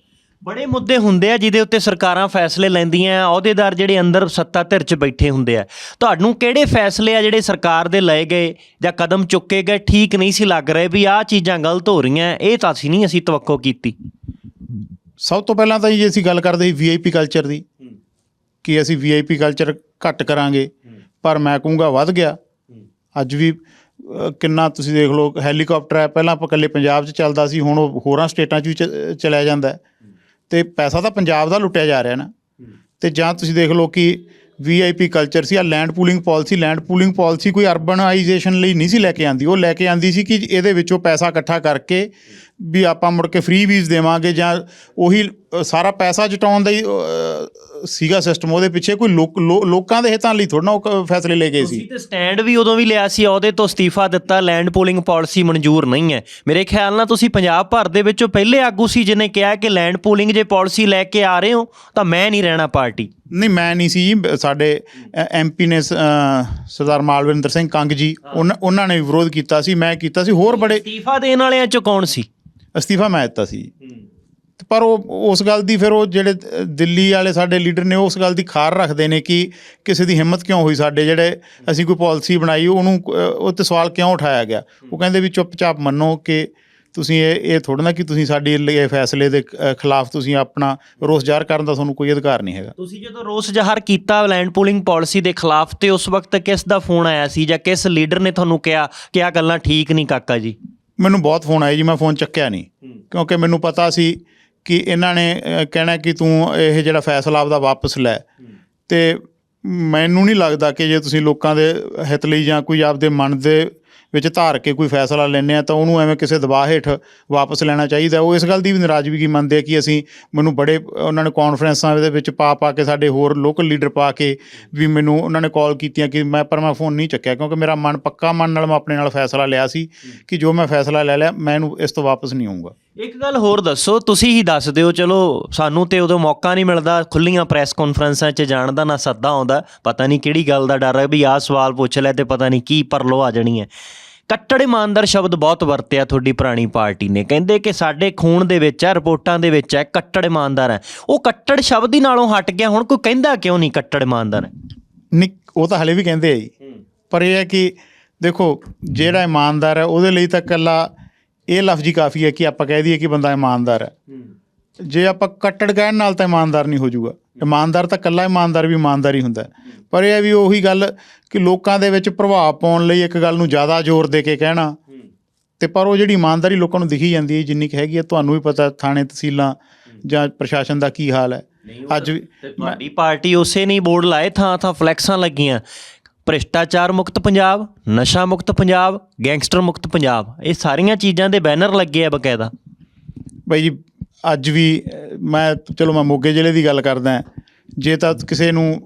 ਬੜੇ ਮੁੱਦੇ ਹੁੰਦੇ ਆ ਜਿਹਦੇ ਉੱਤੇ ਸਰਕਾਰਾਂ ਫੈਸਲੇ ਲੈਂਦੀਆਂ ਅਹੁਦੇਦਾਰ ਜਿਹੜੇ ਅੰਦਰ ਸੱਤਾ ਧਿਰ 'ਚ ਬੈਠੇ ਹੁੰਦੇ ਆ। ਤੁਹਾਨੂੰ ਕਿਹੜੇ ਫੈਸਲੇ ਆ ਜਿਹੜੇ ਸਰਕਾਰ ਦੇ ਲਏ ਗਏ ਜਾਂ ਕਦਮ ਚੁੱਕੇ ਗਏ ਠੀਕ ਨਹੀਂ ਸੀ ਲੱਗ ਰਹੇ ਵੀ ਆਹ ਚੀਜ਼ਾਂ ਗਲਤ ਹੋ ਰਹੀਆਂ ਇਹ ਤਾਂ ਅਸੀਂ ਨਹੀਂ ਅਸੀਂ ਤਵੱਕੋ ਕੀਤੀ।
ਸਭ ਤੋਂ ਪਹਿਲਾਂ ਤਾਂ ਜੀ ਅਸੀਂ ਗੱਲ ਕਰਦੇ ਸੀ ਵੀਆਈਪੀ ਕਲਚਰ ਦੀ ਕਿ ਅਸੀਂ ਵੀਆਈਪੀ ਕਲਚਰ ਘੱਟ ਕਰਾਂਗੇ ਪਰ ਮੈਂ ਕਹੂੰਗਾ ਵੱਧ ਗਿਆ। ਅੱਜ ਵੀ ਕਿੰਨਾ ਤੁਸੀਂ ਦੇਖ ਲਓ ਹੈਲੀਕਾਪਟਰ ਹੈ ਪਹਿਲਾਂ ਆਪਾਂ ਇਕੱਲੇ ਪੰਜਾਬ 'ਚ ਚੱਲਦਾ ਸੀ ਹੁਣ ਉਹ ਹੋਰਾਂ ਸਟੇਟਾਂ 'ਚ ਵੀ ਚ- ਚਲਿਆ ਜਾਂਦਾ ਹੈ। ਤੇ ਪੈਸਾ ਤਾਂ ਪੰਜਾਬ ਦਾ ਲੁੱਟਿਆ ਜਾ ਰਿਹਾ ਨਾ। ਤੇ ਜਾਂ ਤੁਸੀਂ ਦੇਖ ਲਓ ਕਿ ਵੀਆਈਪੀ ਕਲਚਰ ਸੀ ਆ land pooling policy land pooling policy ਕੋਈ ਅਰਬਨਾਈਜੇਸ਼ਨ ਲਈ ਨਹੀਂ ਸੀ ਲੈ ਕੇ ਆਂਦੀ। ਉਹ ਲੈ ਕੇ ਆਂਦੀ ਸੀ ਕਿ ਇਹਦੇ ਵਿੱਚੋਂ ਪੈਸਾ ਇਕੱਠਾ ਕਰਕੇ ਵੀ ਆਪਾਂ ਮੁੜ ਕੇ ਫ੍ਰੀ ਵੀਜ਼ ਦੇਵਾਂਗੇ ਜਾਂ ਉਹੀ ਸਾਰਾ ਪੈਸਾ ਜਟਾਉਣ ਦਾ ਹੀ ਸੀਗਾ ਸਿਸਟਮ ਉਹਦੇ ਪਿੱਛੇ ਕੋਈ ਲੋਕ- ਲੋਕਾਂ ਦੇ ਹਿੱਤਾਂ ਲਈ ਥੋੜਾ ਉਹ ਫੈਸਲੇ ਲੈ ਗਏ ਸੀ।
ਤੁਸੀਂ ਤੇ ਸਟੈਂਡ ਵੀ ਉਦੋਂ ਵੀ ਲਿਆ ਸੀ ਅਹੁਦੇ ਤੋਂ ਅਸਤੀਫਾ ਦਿੱਤਾ ਲੈਂਡ ਪੂਲਿੰਗ ਪਾਲਿਸੀ ਮਨਜ਼ੂਰ ਨਹੀਂ ਹੈ। ਮੇਰੇ ਖਿਆਲ ਨਾਲ ਤੁਸੀਂ ਪੰਜਾਬ ਭਰ ਦੇ ਵਿੱਚੋਂ ਪਹਿਲੇ ਆਗੂ ਸੀ ਜਿਹਨੇ ਕਿਹਾ ਕਿ ਲੈਂਡ ਪੂਲਿੰਗ ਜੇ ਪਾਲਿਸੀ ਲੈ ਕੇ ਆ ਰਹੇ ਹੋ ਤਾਂ ਮੈਂ ਨਹੀਂ ਰਹਿਣਾ ਪਾਰਟੀ।
ਨਹੀਂ ਮੈਂ ਨਹੀਂ ਸੀ ਸਾਡੇ ਐਮਪੀ ਨੇ ਸਰਦਾਰ ਮਾਲਵਿੰਦਰ ਸਿੰਘ ਕੰਗ ਜੀ ਉਹਨਾਂ ਨੇ ਵਿਰੋਧ ਕੀਤਾ ਸੀ ਮੈਂ ਕੀਤਾ ਸੀ ਹੋਰ ਬੜੇ
ਅਸਤੀਫਾ ਦੇਣ ਵਾਲਿਆਂ ਚੋਂ ਕੌਣ ਸੀ?
ਅਸਤੀਫਾ ਮੈਂ ਦਿੱਤਾ ਸੀ। ਪਰ ਉਹ ਉਸ ਗੱਲ ਦੀ ਫਿਰ ਉਹ ਜਿਹੜੇ ਦਿੱਲੀ ਵਾਲੇ ਸਾਡੇ ਲੀਡਰ ਨੇ ਉਸ ਗੱਲ ਦੀ ਖਾਰ ਰੱਖਦੇ ਨੇ ਕਿ ਕਿਸੇ ਦੀ ਹਿੰਮਤ ਕਿਉਂ ਹੋਈ ਸਾਡੇ ਜਿਹੜੇ ਅਸੀਂ ਕੋਈ ਪਾਲਿਸੀ ਬਣਾਈ ਉਹਨੂੰ ਉਹ ਤੇ ਸਵਾਲ ਕਿਉਂ ਉਠਾਇਆ ਗਿਆ? ਉਹ ਕਹਿੰਦੇ ਵੀ ਚੁੱਪਚਾਪ ਮੰਨੋ ਕਿ ਤੁਸੀਂ ਇਹ ਇਹ ਥੋੜਾ ਨਾ ਕਿ ਤੁਸੀਂ ਸਾਡੀ ਲਈ ਫੈਸਲੇ ਦੇ ਖਿਲਾਫ ਤੁਸੀਂ ਆਪਣਾ ਰੋਸ ਜ਼ਾਹਰ ਕਰਨ ਦਾ ਤੁਹਾਨੂੰ ਕੋਈ ਅਧਿਕਾਰ ਨਹੀਂ ਹੈਗਾ।
ਤੁਸੀਂ ਜਦੋਂ ਰੋਸ ਜ਼ਾਹਰ ਕੀਤਾ ਲੈਂਡ ਪੂਲਿੰਗ ਪਾਲਿਸੀ ਦੇ ਖਿਲਾਫ ਤੇ ਉਸ ਵਕਤ ਕਿਸ ਦਾ ਫੋਨ ਆਇਆ ਸੀ ਜਾਂ ਕਿਸ ਲੀਡਰ ਨੇ ਤੁਹਾਨੂੰ ਕਿਹਾ ਕਿ ਆਹ ਗੱਲਾਂ ਠੀਕ ਨਹੀਂ ਕਾਕਾ ਜੀ?
ਮੈਨੂੰ ਬਹੁਤ ਫੋਨ ਆਏ ਜੀ ਮੈਂ ਫੋਨ ਚੱਕਿਆ ਨਹੀਂ। ਕਿਉਂਕਿ ਮੈਨੂੰ ਪਤਾ ਸੀ ਕਿ ਇਹਨਾਂ ਨੇ ਅ, ਕਹਿਣਾ ਕਿ ਤੂੰ ਇਹ ਜਿਹੜਾ ਫੈਸਲਾ ਆਪਦਾ ਵਾਪਸ ਲੈ। ਤੇ ਮੈਨੂੰ ਨਹੀਂ ਲੱਗਦਾ ਕਿ ਜੇ ਤੁਸੀਂ ਲੋਕਾਂ ਦੇ ਹਿੱਤ ਲਈ ਜਾਂ ਕੋਈ ਆਪਦੇ ਮਨ ਦੇ ਵਿੱਚ ਧਾਰ ਕੇ ਕੋਈ ਫੈਸਲਾ ਲੈਂਦੇ ਆ ਤਾਂ ਉਹਨੂੰ ਐਵੇਂ ਕਿਸੇ ਦਬਾਅ ਹੇਠ ਵਾਪਸ ਲੈਣਾ ਚਾਹੀਦਾ। ਉਹ ਇਸ ਗੱਲ ਦੀ ਵੀ ਨਾਰਾਜ਼ਗੀ ਮੰਨਦੇ ਆ ਕਿ ਅਸੀਂ ਮੈਨੂੰ ਬੜੇ ਉਹਨਾਂ ਨੇ ਕਾਨਫਰੰਸਾਂ ਦੇ ਵਿੱਚ ਪਾ ਪਾ ਕੇ ਸਾਡੇ ਹੋਰ ਲੋਕਲ ਲੀਡਰ ਪਾ ਕੇ ਵੀ ਮੈਨੂੰ ਉਹਨਾਂ ਨੇ ਕਾਲ ਕੀਤੀਆਂ ਕਿ ਮੈਂ ਪਰ ਮੈਂ ਫੋਨ ਨਹੀਂ ਚੱਕਿਆ ਕਿਉਂਕਿ ਮੇਰਾ ਮਨ ਪੱਕਾ ਮਨ ਨਾਲ ਮੈਂ ਆਪਣੇ ਨਾਲ ਫੈਸਲਾ ਲਿਆ ਸੀ ਕਿ ਜੋ ਮੈਂ ਫੈਸਲਾ ਲੈ ਲਿਆ ਮੈਂ ਇਹਨੂੰ ਇਸ ਤੋਂ ਵਾਪਸ ਨਹੀਂ ਆਉਂਗਾ
ਇੱਕ ਗੱਲ ਹੋਰ ਦੱਸੋ ਤੁਸੀਂ ਹੀ ਦੱਸ ਦਿਓ ਚਲੋ ਸਾਨੂੰ ਤੇ ਉਦੋਂ ਮੌਕਾ ਨਹੀਂ ਮਿਲਦਾ ਖੁੱਲੀਆਂ ਪ੍ਰੈਸ ਕਾਨਫਰੰਸਾਂ 'ਚ ਜਾਣ ਦਾ ਨਾ ਸੱਦਾ ਆਉਂਦਾ ਪਤਾ ਨਹੀਂ ਕਿਹੜੀ ਗੱਲ ਦਾ ਡਰ ਹੈ ਵੀ ਆਹ ਸਵਾਲ ਪੁੱਛ ਲੈ ਤੇ ਪਤਾ ਨਹੀਂ ਕੀ ਪਰਲੋ ਆ ਜਾਣੀ ਹੈ। ਕੱਟੜ ਇਮਾਨਦਾਰ ਸ਼ਬਦ ਬਹੁਤ ਵਰਤਿਆ ਤੁਹਾਡੀ ਪੁਰਾਣੀ ਪਾਰਟੀ ਨੇ ਕਹਿੰਦੇ ਕਿ ਸਾਡੇ ਖੂਨ ਦੇ ਵਿੱਚ ਹੈ ਰਿਪੋਰਟਾਂ ਦੇ ਵਿੱਚ ਹੈ ਕੱਟੜ ਇਮਾਨਦਾਰ ਹੈ। ਉਹ ਕੱਟੜ ਸ਼ਬਦ ਹੀ ਨਾਲੋਂ ਹਟ ਗਿਆ ਹੁਣ ਕੋਈ ਕਹਿੰਦਾ ਕਿਉਂ ਨਹੀਂ ਕੱਟੜ ਇਮਾਨਦਾਰ? ਹੈ
ਨਹੀਂ ਉਹ ਤਾਂ ਹਲੇ ਵੀ ਕਹਿੰਦੇ ਆ ਜੀ। ਪਰ ਇਹ ਹੈ ਕਿ ਦੇਖੋ ਜਿਹੜਾ ਇਮਾਨਦਾਰ ਹੈ ਉਹਦੇ ਲਈ ਤਾਂ ਇਕੱਲਾ ਇਹ ਲਫ਼ਜ਼ ਹੀ ਕਾਫੀ ਹੈ ਕਿ ਆਪਾਂ ਕਹਿ ਦਈਏ ਕਿ ਬੰਦਾ ਇਮਾਨਦਾਰ ਹੈ। ਜੇ ਆਪਾਂ ਕੱਟੜ ਕਹਿਣ ਨਾਲ ਤਾਂ ਇਮਾਨਦਾਰ ਨਹੀਂ ਹੋ ਜਾਊਗਾ। ਇਮਾਨਦਾਰ ਤਾਂ ਇਕੱਲਾ ਇਮਾਨਦਾਰ ਵੀ ਇਮਾਨਦਾਰ ਹੀ ਹੁੰਦਾ। ਪਰ ਇਹ ਵੀ ਉਹੀ ਗੱਲ ਕਿ ਲੋਕਾਂ ਦੇ ਵਿੱਚ ਪ੍ਰਭਾਵ ਪਾਉਣ ਲਈ ਇੱਕ ਗੱਲ ਨੂੰ ਜ਼ਿਆਦਾ ਜ਼ੋਰ ਦੇ ਕੇ ਕਹਿਣਾ ਤੇ ਪਰ ਉਹ ਜਿਹੜੀ ਇਮਾਨਦਾਰੀ ਲੋਕਾਂ ਨੂੰ ਦਿਖੀ ਜਾਂਦੀ ਹੈ ਜਿੰਨੀ ਕੁ ਹੈਗੀ ਹੈ ਤੁਹਾਨੂੰ ਵੀ ਪਤਾ ਥਾਣੇ ਤਹਿਸੀਲਾਂ ਜਾਂ ਪ੍ਰਸ਼ਾਸਨ ਦਾ ਕੀ ਹਾਲ ਹੈ। ਅੱਜ ਵੀ
ਤੁਹਾਡੀ ਪਾਰਟੀ ਉਸੇ ਨਹੀਂ ਬੋਰਡ ਲਾਏ ਥਾਂ ਥਾਂ ਫਲੈਕਸਾਂ ਲੱਗੀਆਂ। ਭ੍ਰਿਸ਼ਟਾਚਾਰ ਮੁਕਤ ਪੰਜਾਬ, ਨਸ਼ਾ ਮੁਕਤ ਪੰਜਾਬ, ਗੈਂਗਸਟਰ ਮੁਕਤ ਪੰਜਾਬ। ਇਹ ਸਾਰੀਆਂ ਚੀਜ਼ਾਂ ਦੇ ਬੈਨਰ ਲੱਗੇ ਆ ਬਕਾਇਦਾ।
ਬਾਈ ਜੀ, ਅੱਜ ਵੀ, ਮੈਂ, ਚਲੋ ਮੈਂ ਮੋਗੇ ਜ਼ਿਲ੍ਹੇ ਦੀ ਗੱਲ ਕਰਦਾ ਜੇ ਤਾਂ ਕਿਸੇ ਨੂੰ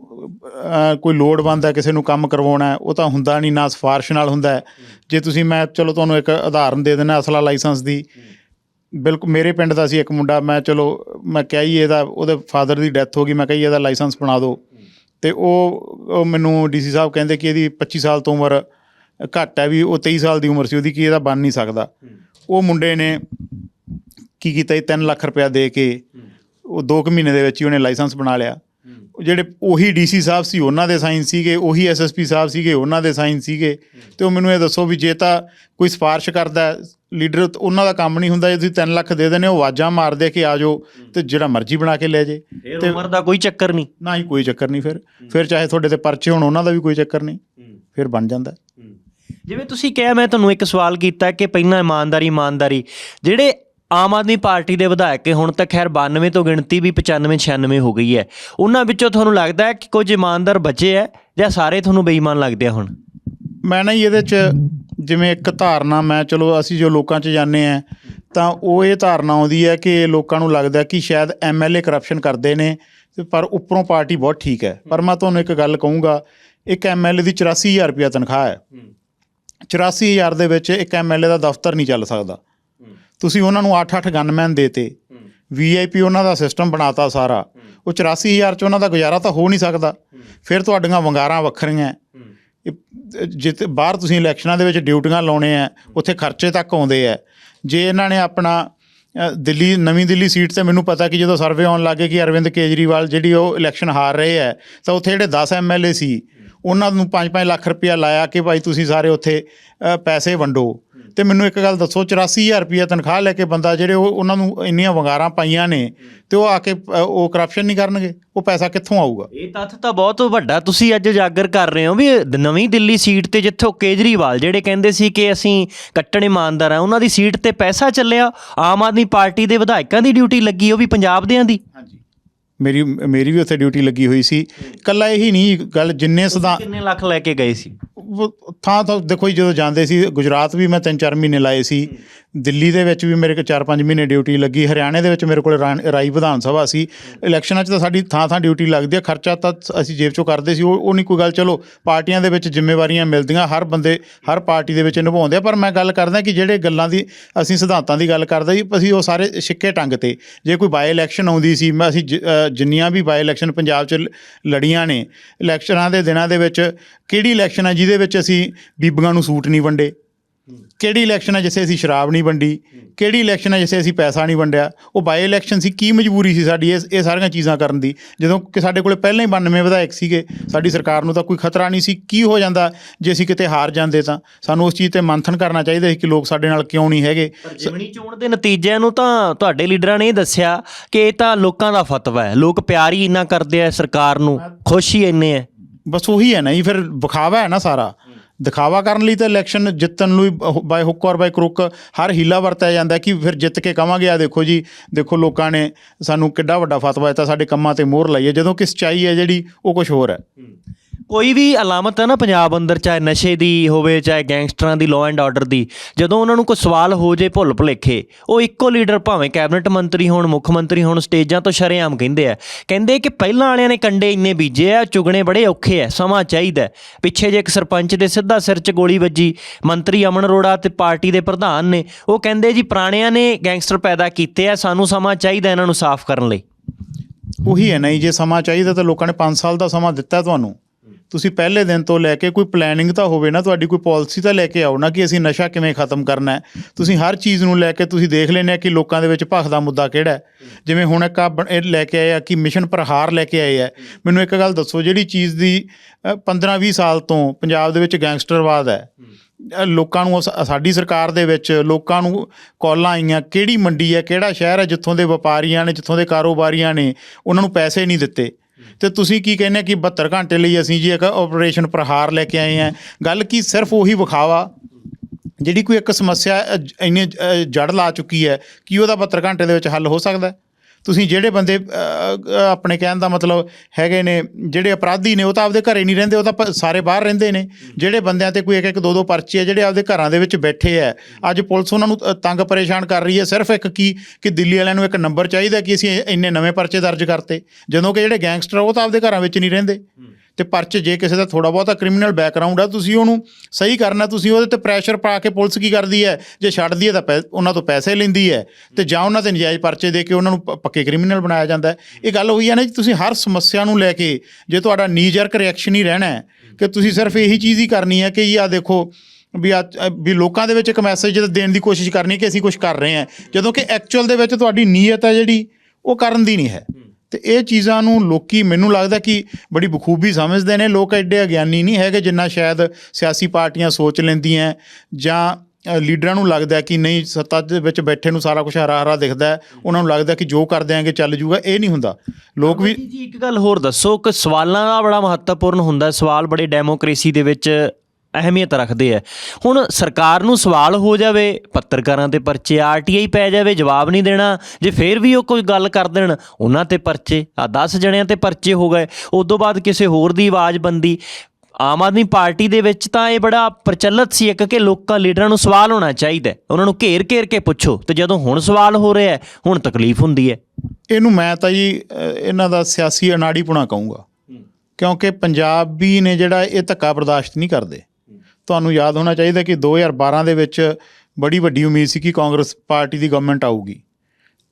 ਕੋਈ ਲੋੜਵੰਦ ਹੈ, ਕਿਸੇ ਨੂੰ ਕੰਮ ਕਰਵਾਉਣਾ ਉਹ ਤਾਂ ਹੁੰਦਾ ਨਹੀਂ, ਨਾ ਸਿਫਾਰਿਸ਼ ਨਾਲ ਹੁੰਦਾ ਜੇ ਤੁਸੀਂ, ਮੈਂ, ਚਲੋ ਤੁਹਾਨੂੰ ਇੱਕ ਉਦਾਹਰਨ ਦੇ ਦਿੰਦਾ, ਅਸਲਾ ਲਾਇਸੈਂਸ ਦੀ। ਬਿਲਕੁਲ, ਮੇਰੇ ਪਿੰਡ ਦਾ ਸੀ ਇੱਕ ਮੁੰਡਾ, ਮੈਂ, ਚਲੋ, ਮੈਂ ਕਿਹਾ ਹੀ ਇਹਦਾ, ਉਹਦੇ ਫਾਦਰ ਦੀ ਡੈਥ ਹੋ ਗਈ, ਮੈਂ ਕਹੀ ਇਹਦਾ ਲਾਇਸੈਂਸ ਬਣਾ ਦਿਓ। ਤੇ ਉਹ ਮੈਨੂੰ ਡੀਸੀ ਸਾਹਿਬ ਕਹਿੰਦੇ ਕਿ ਇਹਦੀ 25 ਸਾਲ ਤੋਂ ਉਮਰ ਘੱਟ ਹੈ ਵੀ ਉਹ 23 ਸਾਲ ਦੀ ਉਮਰ ਸੀ ਉਹਦੀ ਕਿ ਇਹਦਾ ਬਣ ਨਹੀਂ ਸਕਦਾ। ਉਹ ਮੁੰਡੇ ਨੇ ਕੀ ਕੀਤਾ ਜੀ 3 ਲੱਖ ਰੁਪਇਆ ਦੇ ਕੇ ਉਹ 2 ਕੁ ਮਹੀਨੇ ਦੇ ਵਿੱਚ ਹੀ ਉਹਨੇ ਲਾਇਸੈਂਸ ਬਣਾ ਲਿਆ। ਜਿਹੜੇ ਉਹੀ ਡੀਸੀ ਸਾਹਿਬ ਸੀ ਉਹਨਾਂ ਦੇ ਸਾਈਨ ਸੀਗੇ ਉਹੀ ਐਸਐਸਪੀ ਸਾਹਿਬ ਸੀਗੇ ਉਹਨਾਂ ਦੇ ਸਾਈਨ ਸੀਗੇ। ਤੇ ਉਹ ਮੈਨੂੰ ਇਹ ਦੱਸੋ ਵੀ ਜੇ ਤਾਂ ਕੋਈ ਸਿਫਾਰਿਸ਼ ਕਰਦਾ ਲੀਡਰ ਤਾਂ ਉਹਨਾਂ ਦਾ ਕੰਮ ਨਹੀਂ ਹੁੰਦਾ ਜੇ ਤੁਸੀਂ 3 ਲੱਖ ਦੇ ਦੇਣੇ ਉਹ ਆਵਾਜ਼ਾਂ ਮਾਰਦੇ ਕਿ ਆ ਜਾਓ ਤੇ ਜਿਹੜਾ ਮਰਜ਼ੀ ਬਣਾ ਕੇ ਲੈ ਜੇ।
ਫਿਰ ਉਮਰ ਦਾ ਕੋਈ ਚੱਕਰ ਨਹੀਂ।
ਨਾ ਹੀ ਕੋਈ ਚੱਕਰ ਨਹੀਂ ਫਿਰ। ਫਿਰ ਚਾਹੇ ਤੁਹਾਡੇ ਤੇ ਪਰਚੇ ਹੋਣ ਉਹਨਾਂ ਦਾ ਵੀ ਕੋਈ ਚੱਕਰ ਨਹੀਂ। ਫਿਰ ਬਣ ਜਾਂਦਾ।
ਜਿਵੇਂ ਤੁਸੀਂ ਕਿਹਾ ਮੈਂ ਤੁਹਾਨੂੰ ਇੱਕ ਸਵਾਲ ਕੀਤਾ ਕਿ ਪਹਿਲਾਂ ਇਮਾਨਦਾਰੀ ਇਮਾਨਦਾਰੀ। ਜਿਹੜੇ ਆਮ ਆਦਮੀ ਪਾਰਟੀ ਦੇ ਵਿਧਾਇਕ ਹੁਣ ਤੱਕ ਖੈਰ 92 ਤੋਂ ਗਿਣਤੀ ਵੀ 95 96 ਹੋ ਗਈ ਹੈ। ਉਹਨਾਂ ਵਿੱਚੋਂ ਤੁਹਾਨੂੰ ਲੱਗਦਾ ਹੈ ਕਿ ਕੁਝ ਇਮਾਨਦਾਰ ਬਚੇ ਹੈ ਜਾਂ ਸਾਰੇ ਤੁਹਾਨੂੰ ਬੇਈਮਾਨ ਲੱਗਦੇ ਆ ਹੁਣ?
ਮੈਂ ਨਾ ਜੀ ਇਹਦੇ ਚ ਜਿਵੇਂ ਇੱਕ ਧਾਰਨਾ ਮੈਂ ਚਲੋ ਅਸੀਂ ਜੋ ਲੋਕਾਂ 'ਚ ਜਾਂਦੇ ਆ ਤਾਂ ਉਹ ਇਹ ਧਾਰਨਾ ਆਉਂਦੀ ਹੈ ਕਿ ਲੋਕਾਂ ਨੂੰ ਲੱਗਦਾ ਕਿ ਸ਼ਾਇਦ ਐਮਐਲਏ ਕਰਪਸ਼ਨ ਕਰਦੇ ਨੇ ਪਰ ਉੱਪਰੋਂ ਪਾਰਟੀ ਬਹੁਤ ਠੀਕ ਹੈ। ਪਰ ਮੈਂ ਤੁਹਾਨੂੰ ਇੱਕ ਗੱਲ ਕਹੂੰਗਾ ਇੱਕ ਐਮਐਲਏ ਦੀ 84000 ਰੁਪਇਆ ਤਨਖਾਹ ਹੈ। 84000 ਦੇ ਵਿੱਚ ਇੱਕ ਐਮਐਲਏ ਦਾ ਦਫ਼ਤਰ ਨਹੀਂ ਚੱਲ ਸਕਦਾ। ਤੁਸੀਂ ਉਹਨਾਂ ਨੂੰ 8-8 ਗਨਮੈਨ ਦੇਤੇ। ਵੀਆਈਪੀ ਉਹਨਾਂ ਦਾ ਸਿਸਟਮ ਬਣਾਤਾ ਸਾਰਾ। ਉਹ 84000 ਚ ਉਹਨਾਂ ਦਾ ਗੁਜ਼ਾਰਾ ਤਾਂ ਹੋ ਨਹੀਂ ਸਕਦਾ। ਫਿਰ ਤੁਹਾਡੀਆਂ ਵੰਗਾਰਾਂ ਵੱਖਰੀਆਂ। ਇਹ ਬਾਹਰ ਤੁਸੀਂ ਇਲੈਕਸ਼ਨਾਂ ਦੇ ਵਿੱਚ ਡਿਊਟੀਆਂ ਲਾਉਣੇ ਆ, ਉੱਥੇ ਖਰਚੇ ਤੱਕ ਆਉਂਦੇ ਆ। ਜੇ ਇਹਨਾਂ ਨੇ ਆਪਣਾ ਦਿੱਲੀ, ਨਵੀਂ ਦਿੱਲੀ ਸੀਟ ਤੇ ਮੈਨੂੰ ਪਤਾ ਕਿ ਜਦੋਂ ਸਰਵੇ ਆਉਣ ਲੱਗੇ ਕਿ ਅਰਵਿੰਦ ਕੇਜਰੀਵਾਲ ਜਿਹੜੀ ਉਹ ਇਲੈਕਸ਼ਨ ਹਾਰ ਰਹੇ ਆ, ਤਾਂ ਉੱਥੇ ਜਿਹੜੇ 10 ਐਮਐਲਏ ਸੀ, ਉਹਨਾਂ ਨੂੰ 5-5 ਲੱਖ ਰੁਪਇਆ ਲਾਇਆ ਕਿ ਭਾਈ ਤੁਸੀਂ ਸਾਰੇ ਉੱਥੇ ਪੈਸੇ ਵੰਡੋ। ਤੇ ਮੈਨੂੰ ਇੱਕ ਗੱਲ ਦੱਸੋ 84000 ਰੁਪਇਆ ਤਨਖਾਹ ਲੈ ਕੇ ਬੰਦਾ ਜਿਹੜੇ ਉਹ ਉਹਨਾਂ ਨੂੰ ਇੰਨੀਆਂ ਵੰਗਾਰਾਂ ਪਾਈਆਂ ਨੇ ਤੇ ਉਹ ਆ ਕੇ ਉਹ ਕਰਪਸ਼ਨ ਨਹੀਂ ਕਰਨਗੇ? ਉਹ ਪੈਸਾ ਕਿੱਥੋਂ ਆਊਗਾ?
ਇਹ ਤੱਥ ਤਾਂ ਬਹੁਤ ਵੱਡਾ। ਤੁਸੀਂ ਅੱਜ ਉਜਾਗਰ ਕਰ ਰਹੇ ਹੋ ਵੀ ਨਵੀਂ ਦਿੱਲੀ ਸੀਟ ਤੇ ਜਿੱਥੋਂ ਕੇਜਰੀਵਾਲ ਜਿਹੜੇ ਕਹਿੰਦੇ ਸੀ ਕਿ ਅਸੀਂ ਕੱਟਣ ਇਮਾਨਦਾਰ ਆ ਉਹਨਾਂ ਦੀ ਸੀਟ ਤੇ ਪੈਸਾ ਚੱਲਿਆ। ਆਮ ਆਦਮੀ ਪਾਰਟੀ ਦੇ ਵਿਧਾਇਕਾਂ ਦੀ ਡਿਊਟੀ ਲੱਗੀ ਉਹ ਵੀ ਪੰਜਾਬ ਦਿਆਂ ਦੀ।
ਹਾਂਜੀ। ਮੇਰੀ ਮੇਰੀ ਵੀ ਉੱਥੇ ਡਿਊਟੀ ਲੱਗੀ ਹੋਈ ਸੀ। ਕੱਲਾ ਇਹੀ ਨਹੀਂ ਗੱਲ ਜਿੰਨੇ ਸਦਾ
ਕਿੰਨੇ ਲੱਖ ਲੈ ਕੇ ਗਏ ਸੀ?
ਥਾਂ ਥਾਂ ਦੇਖੋ ਜਦੋਂ ਜਾਂਦੇ ਸੀ ਗੁਜਰਾਤ ਵੀ ਮੈਂ 3-4 ਮਹੀਨੇ ਲਾਏ ਸੀ। ਦਿੱਲੀ ਦੇ ਵਿੱਚ ਵੀ ਮੇਰੇ ਕੋਲ 4-5 ਮਹੀਨੇ ਡਿਊਟੀ ਲੱਗੀ, ਹਰਿਆਣੇ ਦੇ ਵਿੱਚ ਮੇਰੇ ਕੋਲ ਰਾਈ ਵਿਧਾਨ ਸਭਾ ਸੀ। ਇਲੈਕਸ਼ਨਾਂ 'ਚ ਤਾਂ ਸਾਡੀ ਥਾਂ ਥਾਂ ਡਿਊਟੀ ਲੱਗਦੀ ਹੈ ਖਰਚਾ ਤਾਂ ਅਸੀਂ ਜੇਬ 'ਚੋਂ ਕਰਦੇ ਸੀ, ਉਹ ਉਹ ਨਹੀਂ ਕੋਈ ਗੱਲ, ਚਲੋ ਪਾਰਟੀਆਂ ਦੇ ਵਿੱਚ ਜ਼ਿੰਮੇਵਾਰੀਆਂ ਮਿਲਦੀਆਂ, ਹਰ ਬੰਦੇ, ਹਰ ਪਾਰਟੀ ਦੇ ਵਿੱਚ ਨਿਭਾਉਂਦੇ ਆ, ਪਰ ਮੈਂ ਗੱਲ ਕਰਦਾ ਕਿ ਜਿਹੜੇ ਗੱਲਾਂ ਦੀ ਅਸੀਂ ਸਿਧਾਂਤਾਂ ਦੀ ਗੱਲ ਕਰਦੇ ਜੀ ਅਸੀਂ ਉਹ ਸਾਰੇ ਸਿੱਕੇ ਟੰਗ ਤੇ। ਜੇ ਕੋਈ ਬਾਈ ਇਲੈਕਸ਼ਨ ਆਉਂਦੀ ਸੀ, ਮੈਂ ਅਸੀਂ ਜਿੰਨੀਆਂ ਵੀ ਬਾਈ ਇਲੈਕਸ਼ਨ ਪੰਜਾਬ 'ਚ ਲੜੀਆਂ ਨੇ, ਇਲੈਕਸ਼ਨਾਂ ਦੇ ਦਿਨਾਂ ਦੇ ਵਿੱਚ ਕਿਹੜੀ ਇਲੈਕਸ਼ਨ ਹੈ ਜਿਹਦੇ ਵਿੱਚ ਅਸੀਂ ਬੀਬੀਆਂ ਨੂੰ ਸੂਟ ਨਹੀਂ ਵੰਡੇ? ਕਿਹੜੀ ਇਲੈਕਸ਼ਨ ਹੈ ਜਿੱਥੇ ਅਸੀਂ ਸ਼ਰਾਬ ਨਹੀਂ ਵੰਡੀ? ਕਿਹੜੀ ਇਲੈਕਸ਼ਨ ਹੈ ਜਿੱਥੇ ਅਸੀਂ ਪੈਸਾ ਨਹੀਂ ਵੰਡਿਆ? ਉਹ ਬਾਈ ਇਲੈਕਸ਼ਨ ਸੀ ਕੀ ਮਜਬੂਰੀ ਸੀ ਸਾਡੀ ਇਹ ਇਹ ਸਾਰੀਆਂ ਚੀਜ਼ਾਂ ਕਰਨ ਦੀ? ਜਦੋਂ ਕਿ ਸਾਡੇ ਕੋਲੇ ਪਹਿਲਾਂ ਹੀ 92 ਵਿਧਾਇਕ ਸੀਗੇ ਸਾਡੀ ਸਰਕਾਰ ਨੂੰ ਤਾਂ ਕੋਈ ਖਤਰਾ ਨਹੀਂ ਸੀ। ਕੀ ਹੋ ਜਾਂਦਾ ਜੇ ਅਸੀਂ ਕਿਤੇ ਹਾਰ ਜਾਂਦੇ ਤਾਂ? ਸਾਨੂੰ ਉਸ ਚੀਜ਼ ਤੇ ਮੰਥਨ ਕਰਨਾ ਚਾਹੀਦਾ ਸੀ ਕਿ ਲੋਕ ਸਾਡੇ ਨਾਲ ਕਿਉਂ ਨਹੀਂ ਹੈਗੇ।
ਜਿਮਣੀ ਚੋਣ ਦੇ ਨਤੀਜਿਆਂ ਨੂੰ ਤਾਂ ਤੁਹਾਡੇ ਲੀਡਰਾਂ ਨੇ ਇਹ ਦੱਸਿਆ ਕਿ ਇਹ ਤਾਂ ਲੋਕਾਂ ਦਾ ਫਤਵਾ ਹੈ। ਲੋਕ ਪਿਆਰ ਹੀ ਇੰਨਾ ਕਰਦੇ ਆ ਸਰਕਾਰ ਨੂੰ ਖੁਸ਼ ਹੀ ਇੰਨੇ ਆ।
ਬਸ ਉਹੀ ਹੈ ਨਾ ਜੀ ਫਿਰ ਵਿਖਾਵਾ ਹੈ ਨਾ ਸਾਰਾ। ਦਿਖਾਵਾ ਕਰਨ ਲਈ ਤਾਂ ਇਲੈਕਸ਼ਨ ਜਿੱਤਣ ਲਈ ਬਾਈ ਹੁੱਕ ਔਰ ਬਾਈ ਕਰੁੱਕ ਹਰ ਹੀਲਾ ਵਰਤਿਆ ਜਾਂਦਾ ਕਿ ਫਿਰ ਜਿੱਤ ਕੇ ਕਵਾਂਗੇ। ਆ ਦੇਖੋ ਜੀ, ਦੇਖੋ ਲੋਕਾਂ ਨੇ ਸਾਨੂੰ ਕਿੱਡਾ ਵੱਡਾ ਫਤਵਾ ਦਿੱਤਾ, ਸਾਡੇ ਕੰਮਾਂ ਤੇ ਮੋਹਰ ਲਾਈ ਹੈ। ਜਦੋਂ ਕਿ ਸੱਚਾਈ ਹੈ ਜਿਹੜੀ, ਉਹ ਕੁਝ ਹੋਰ ਹੈ।
ਕੋਈ ਵੀ ਅਲਾਮਤ ਹੈ ਨਾ ਪੰਜਾਬ ਅੰਦਰ, ਚਾਹੇ ਨਸ਼ੇ ਦੀ ਹੋਵੇ, ਚਾਹੇ ਗੈਂਗਸਟਰਾਂ ਦੀ ਲਾਅ ਐਂਡ ਆਰਡਰ ਦੀ, ਜਦੋਂ ਉਹਨਾਂ ਨੂੰ ਕੋਈ ਸਵਾਲ ਹੋ ਜੇ ਭੁੱਲ ਭੁਲੇਖੇ, ਉਹ ਇੱਕੋ ਲੀਡਰ ਭਾਵੇਂ ਕੈਬਨਿਟ ਮੰਤਰੀ ਹੋਣ, ਮੁੱਖ ਮੰਤਰੀ ਹੋਣ, ਸਟੇਜਾਂ ਤੋਂ ਸ਼ਰੇਆਮ ਕਹਿੰਦੇ ਆ। ਕਹਿੰਦੇ ਕਿ ਪਹਿਲਾਂ ਵਾਲਿਆਂ ਨੇ ਕੰਡੇ ਇੰਨੇ ਬੀਜੇ ਆ, ਚੁਗਣੇ ਬੜੇ ਔਖੇ ਆ, ਸਮਾਂ ਚਾਹੀਦਾ ਪਿੱਛੇ ਜੇ ਇੱਕ ਸਰਪੰਚ ਦੇ ਸਿੱਧਾ ਸਿਰ 'ਚ ਗੋਲੀ ਵੱਜੀ, ਮੰਤਰੀ ਅਮਨ ਅਰੋੜਾ ਤੇ ਪਾਰਟੀ ਦੇ ਪ੍ਰਧਾਨ ਨੇ, ਉਹ ਕਹਿੰਦੇ ਜੀ ਪੁਰਾਣਿਆਂ ਨੇ ਗੈਂਗਸਟਰ ਪੈਦਾ ਕੀਤੇ ਆ, ਸਾਨੂੰ ਸਮਾਂ ਚਾਹੀਦਾ ਇਹਨਾਂ ਨੂੰ ਸਾਫ਼ ਕਰਨ ਲਈ।
ਉਹੀ ਹੈ ਨਹੀਂ ਜੇ ਸਮਾਂ ਚਾਹੀਦਾ ਤਾਂ ਲੋਕਾਂ ਨੇ 5 ਸਾਲ ਦਾ ਸਮਾਂ ਦਿੱਤਾ ਤੁਹਾਨੂੰ। ਤੁਸੀਂ ਪਹਿਲੇ ਦਿਨ ਤੋਂ ਲੈ ਕੇ ਕੋਈ ਪਲੈਨਿੰਗ ਤਾਂ ਹੋਵੇ ਨਾ ਤੁਹਾਡੀ ਕੋਈ ਪਾਲਿਸੀ ਤਾਂ ਲੈ ਕੇ ਆਓ ਨਾ ਕਿ ਅਸੀਂ ਨਸ਼ਾ ਕਿਵੇਂ ਖਤਮ ਕਰਨਾ ਹੈ। ਤੁਸੀਂ ਹਰ ਚੀਜ਼ ਨੂੰ ਲੈ ਕੇ ਤੁਸੀਂ ਦੇਖ ਲੈਂਦੇ ਆ ਕਿ ਲੋਕਾਂ ਦੇ ਵਿੱਚ ਭਖ ਦਾ ਮੁੱਦਾ ਕਿਹੜਾ ਹੈ। ਜਿਵੇਂ ਹੁਣ ਇੱਕ ਆ ਬਣ- ਇਹ ਲੈ ਕੇ ਆਏ ਆ ਕਿ ਮਿਸ਼ਨ ਪ੍ਰਹਾਰ ਲੈ ਕੇ ਆਏ ਆ। ਮੈਨੂੰ ਇੱਕ ਗੱਲ ਦੱਸੋ ਜਿਹੜੀ ਚੀਜ਼ ਦੀ 15-20 ਸਾਲ ਤੋਂ ਪੰਜਾਬ ਦੇ ਵਿੱਚ ਗੈਂਗਸਟਰਵਾਦ ਹੈ ਅ, ਲੋਕਾਂ ਨੂੰ ਉਸ- ਸਾਡੀ ਸਰਕਾਰ ਦੇ ਵਿੱਚ ਲੋਕਾਂ ਨੂੰ ਕਾਲਾਂ ਆਈਆਂ ਕਿਹੜੀ ਮੰਡੀ ਹੈ ਕਿਹੜਾ ਸ਼ਹਿਰ ਹੈ ਜਿੱਥੋਂ ਦੇ ਵਪਾਰੀਆਂ ਨੇ ਜਿੱਥੋਂ ਦੇ ਕਾਰੋਬਾਰੀਆਂ ਨੇ ਉਹਨਾਂ ਨੂੰ ਪੈਸੇ ਨਹੀਂ ਦਿੱਤੇ। ਤੇ ਤੁਸੀਂ ਕੀ ਕਹਿੰਦੇ ਕਿ 72 ਘੰਟੇ ਲਈ ਅਸੀਂ ਜੀ ਇੱਕ ਆਪਰੇਸ਼ਨ ਪ੍ਰਹਾਰ ਲੈ ਕੇ ਆਏ ਆ ਗੱਲ ਕੀ ਸਿਰਫ ਉਹੀ ਵਿਖਾਵਾ, ਜਿਹੜੀ ਕੋਈ ਇੱਕ ਸਮੱਸਿਆ ਇੰਨੇ ਜੜ ਲਾ ਚੁੱਕੀ ਹੈ, ਕਿ ਉਹਦਾ 72 ਘੰਟੇ ਦੇ ਵਿੱਚ ਹੱਲ ਹੋ ਸਕਦਾ ਹੈ? ਤੁਸੀਂ ਜਿਹੜੇ ਬੰਦੇ ਆਪਣੇ ਕਹਿਣ ਦਾ ਮਤਲਬ ਹੈਗੇ ਨੇ, ਜਿਹੜੇ ਅਪਰਾਧੀ ਨੇ, ਉਹ ਤਾਂ ਆਪਦੇ ਘਰੇ ਨਹੀਂ ਰਹਿੰਦੇ, ਉਹ ਤਾਂ ਸਾਰੇ ਬਾਹਰ ਰਹਿੰਦੇ ਨੇ। ਜਿਹੜੇ ਬੰਦਿਆਂ ਤੇ ਕੋਈ ਇੱਕ ਇੱਕ ਦੋ ਦੋ ਪਰਚੇ ਆ, ਜਿਹੜੇ ਆਪਦੇ ਘਰਾਂ ਦੇ ਵਿੱਚ ਬੈਠੇ ਆ। ਅੱਜ ਪੁਲਿਸ ਉਹਨਾਂ ਨੂੰ ਤੰਗ ਪਰੇਸ਼ਾਨ ਕਰ ਰਹੀ ਹੈ, ਸਿਰਫ ਇੱਕ ਕੀ, ਕਿ ਦਿੱਲੀ ਵਾਲਿਆਂ ਨੂੰ ਇੱਕ ਨੰਬਰ ਚਾਹੀਦਾ ਕਿ ਅਸੀਂ ਇੰਨੇ ਨਵੇਂ ਪਰਚੇ ਦਰਜ ਕਰਤੇ। ਜਦੋਂ ਕਿ ਜਿਹੜੇ ਗੈਂਗਸਟਰ ਉਹ ਤਾਂ ਆਪਦੇ ਘਰਾਂ ਵਿੱਚ ਨਹੀਂ ਰਹਿੰਦੇ। ਤੇ ਪਰਚੇ ਜੇ ਕਿਸੇ ਦਾ ਥੋੜਾ ਬਹੁਤਾ ਕ੍ਰਿਮੀਨਲ ਬੈਕਗ੍ਰਾਉਂਡ ਆ, ਤੁਸੀਂ ਉਹਨੂੰ ਸਹੀ ਕਰਨਾ, ਤੁਸੀਂ ਉਹਦੇ ਤੇ ਪ੍ਰੈਸ਼ਰ ਪਾ ਕੇ ਪੁਲਿਸ ਕੀ ਕਰਦੀ ਹੈ? ਜੇ ਛੱਡਦੀ ਹੈ ਤਾਂ ਪੈ- ਉਹਨਾਂ ਤੋਂ ਪੈਸੇ ਲੈਂਦੀ ਹੈ ਤੇ ਜਾਂ ਉਹਨਾਂ ਤੇ ਨਜਾਇਜ਼ ਪਰਚੇ ਦੇ ਕੇ ਉਹਨਾਂ ਨੂੰ ਪ- ਪੱਕੇ ਕ੍ਰਿਮੀਨਲ ਬਣਾਇਆ ਜਾਂਦਾ ਹੈ। ਇਹ ਗੱਲ ਹੋਈ ਹੈ ਨਾ ਜੀ, ਤੁਸੀਂ ਹਰ ਸਮੱਸਿਆ ਨੂੰ ਲੈ ਕੇ ਜੇ ਤੁਹਾਡਾ ਨੀਜਰਕ ਰਿਐਕਸ਼ਨ ਹੀ ਰਹਿਣਾ ਹੈ ਕਿ ਤੁਸੀਂ ਸਿਰਫ ਇਹੀ ਚੀਜ਼ ਹੀ ਕਰਨੀ ਹੈ ਕਿ ਇਹ ਆ ਦੇਖੋ ਵੀ ਆ ਵੀ ਲੋਕਾਂ ਦੇ ਵਿੱਚ ਇੱਕ ਮੈਸੇਜ ਦੇਣ ਦੀ ਕੋਸ਼ਿਸ਼ ਕਰਨੀ ਕਿ ਅਸੀਂ ਕੁਝ ਕਰ ਰਹੇ ਹਾਂ। ਜਦੋਂ ਕਿ ਐਕਚੁਅਲ ਦੇ ਵਿੱਚ ਤੁਹਾਡੀ ਨੀਅਤ ਹੈ ਜਿਹੜੀ, ਉਹ ਕਰਨ ਦੀ ਨਹੀਂ ਹੈ। ਤੇ ਇਹ ਚੀਜ਼ਾਂ ਨੂੰ ਲੋਕੀ ਮੈਨੂੰ ਲੱਗਦਾ ਕਿ ਬੜੀ ਬਖੂਬੀ ਸਮਝਦੇ ਨੇ। ਲੋਕ ਐਡੇ ਅਗਿਆਨੀ ਨਹੀਂ ਹੈਗੇ ਜਿੰਨਾ ਸ਼ਾਇਦ ਸਿਆਸੀ ਪਾਰਟੀਆਂ ਸੋਚ ਲੈਂਦੀਆਂ ਜਾਂ ਲੀਡਰਾਂ ਨੂੰ ਲੱਗਦਾ ਕਿ ਨਹੀਂ, ਸੱਤਾ ਦੇ ਵਿੱਚ ਬੈਠੇ ਨੂੰ ਸਾਰਾ ਕੁਝ ਹਰਾ ਹਰਾ ਦਿਖਦਾ ਹੈ ਉਹਨਾਂ ਨੂੰ ਲੱਗਦਾ ਕਿ ਜੋ ਕਰ ਦਿਆਂਗੇ ਚੱਲ ਜੂਗਾ। ਇਹ ਨਹੀਂ ਹੁੰਦਾ। ਲੋਕ ਵੀ
ਜੀ ਇੱਕ ਗੱਲ ਹੋਰ ਦੱਸੋ। ਕਿ ਸਵਾਲਾਂ ਦਾ ਬੜਾ ਮਹੱਤਵਪੂਰਨ ਹੁੰਦਾ। ਸਵਾਲ ਬੜੇ ਡੈਮੋਕ੍ਰੇਸੀ ਦੇ ਵਿੱਚ ਅਹਿਮੀਅਤ ਰੱਖਦੇ ਆ। ਹੁਣ ਸਰਕਾਰ ਨੂੰ ਸਵਾਲ ਹੋ ਜਾਵੇ ਪੱਤਰਕਾਰਾਂ ਤੇ ਪਰਚੇ ਆਰਟੀਆਈ ਪੈ ਜਾਵੇ ਜਵਾਬ ਨਹੀਂ ਦੇਣਾ ਜੇ ਫੇਰ ਵੀ ਉਹ ਕੋਈ ਗੱਲ ਕਰ ਦੇਣ ਉਹਨਾਂ ਤੇ ਪਰਚੇ ਆ 10 ਜਣਿਆਂ ਤੇ ਪਰਚੇ ਹੋ ਗਏ ਉਸ ਤੋਂ ਬਾਅਦ ਕਿਸੇ ਹੋਰ ਦੀ ਆਵਾਜ਼ ਬੰਦੀ ਆਮ ਆਦਮੀ ਪਾਰਟੀ ਦੇ ਵਿੱਚ ਤਾਂ ਇਹ ਬੜਾ ਪ੍ਰਚਲਿਤ ਸੀ ਇੱਕ ਕਿ ਲੋਕਾਂ ਲੀਡਰਾਂ ਨੂੰ ਸਵਾਲ ਹੋਣਾ ਚਾਹੀਦਾ। ਉਹਨਾਂ ਨੂੰ ਘੇਰ ਘੇਰ ਕੇ ਪੁੱਛੋ ਤੇ ਜਦੋਂ ਹੁਣ ਸਵਾਲ ਹੋ ਰਿਹਾ ਹੁਣ ਤਕਲੀਫ ਹੁੰਦੀ ਹੈ।
ਇਹਨੂੰ ਮੈਂ ਤਾਂ ਜੀ ਇਹਨਾਂ ਦਾ ਸਿਆਸੀ ਅਨਾੜੀਪੁਣਾ ਕਹੂੰਗਾ। ਕਿਉਂਕਿ ਪੰਜਾਬੀ ਨੇ ਜਿਹੜਾ ਇਹ ਧੱਕਾ ਬਰਦਾਸ਼ਤ ਨਹੀਂ ਕਰਦੇ। ਤੁਹਾਨੂੰ ਯਾਦ ਹੋਣਾ ਚਾਹੀਦਾ ਕਿ 2012 ਦੇ ਵਿੱਚ ਬੜੀ ਵੱਡੀ ਉਮੀਦ ਸੀ ਕਿ ਕਾਂਗਰਸ ਪਾਰਟੀ ਦੀ ਗਵਰਨਮੈਂਟ ਆਊਗੀ।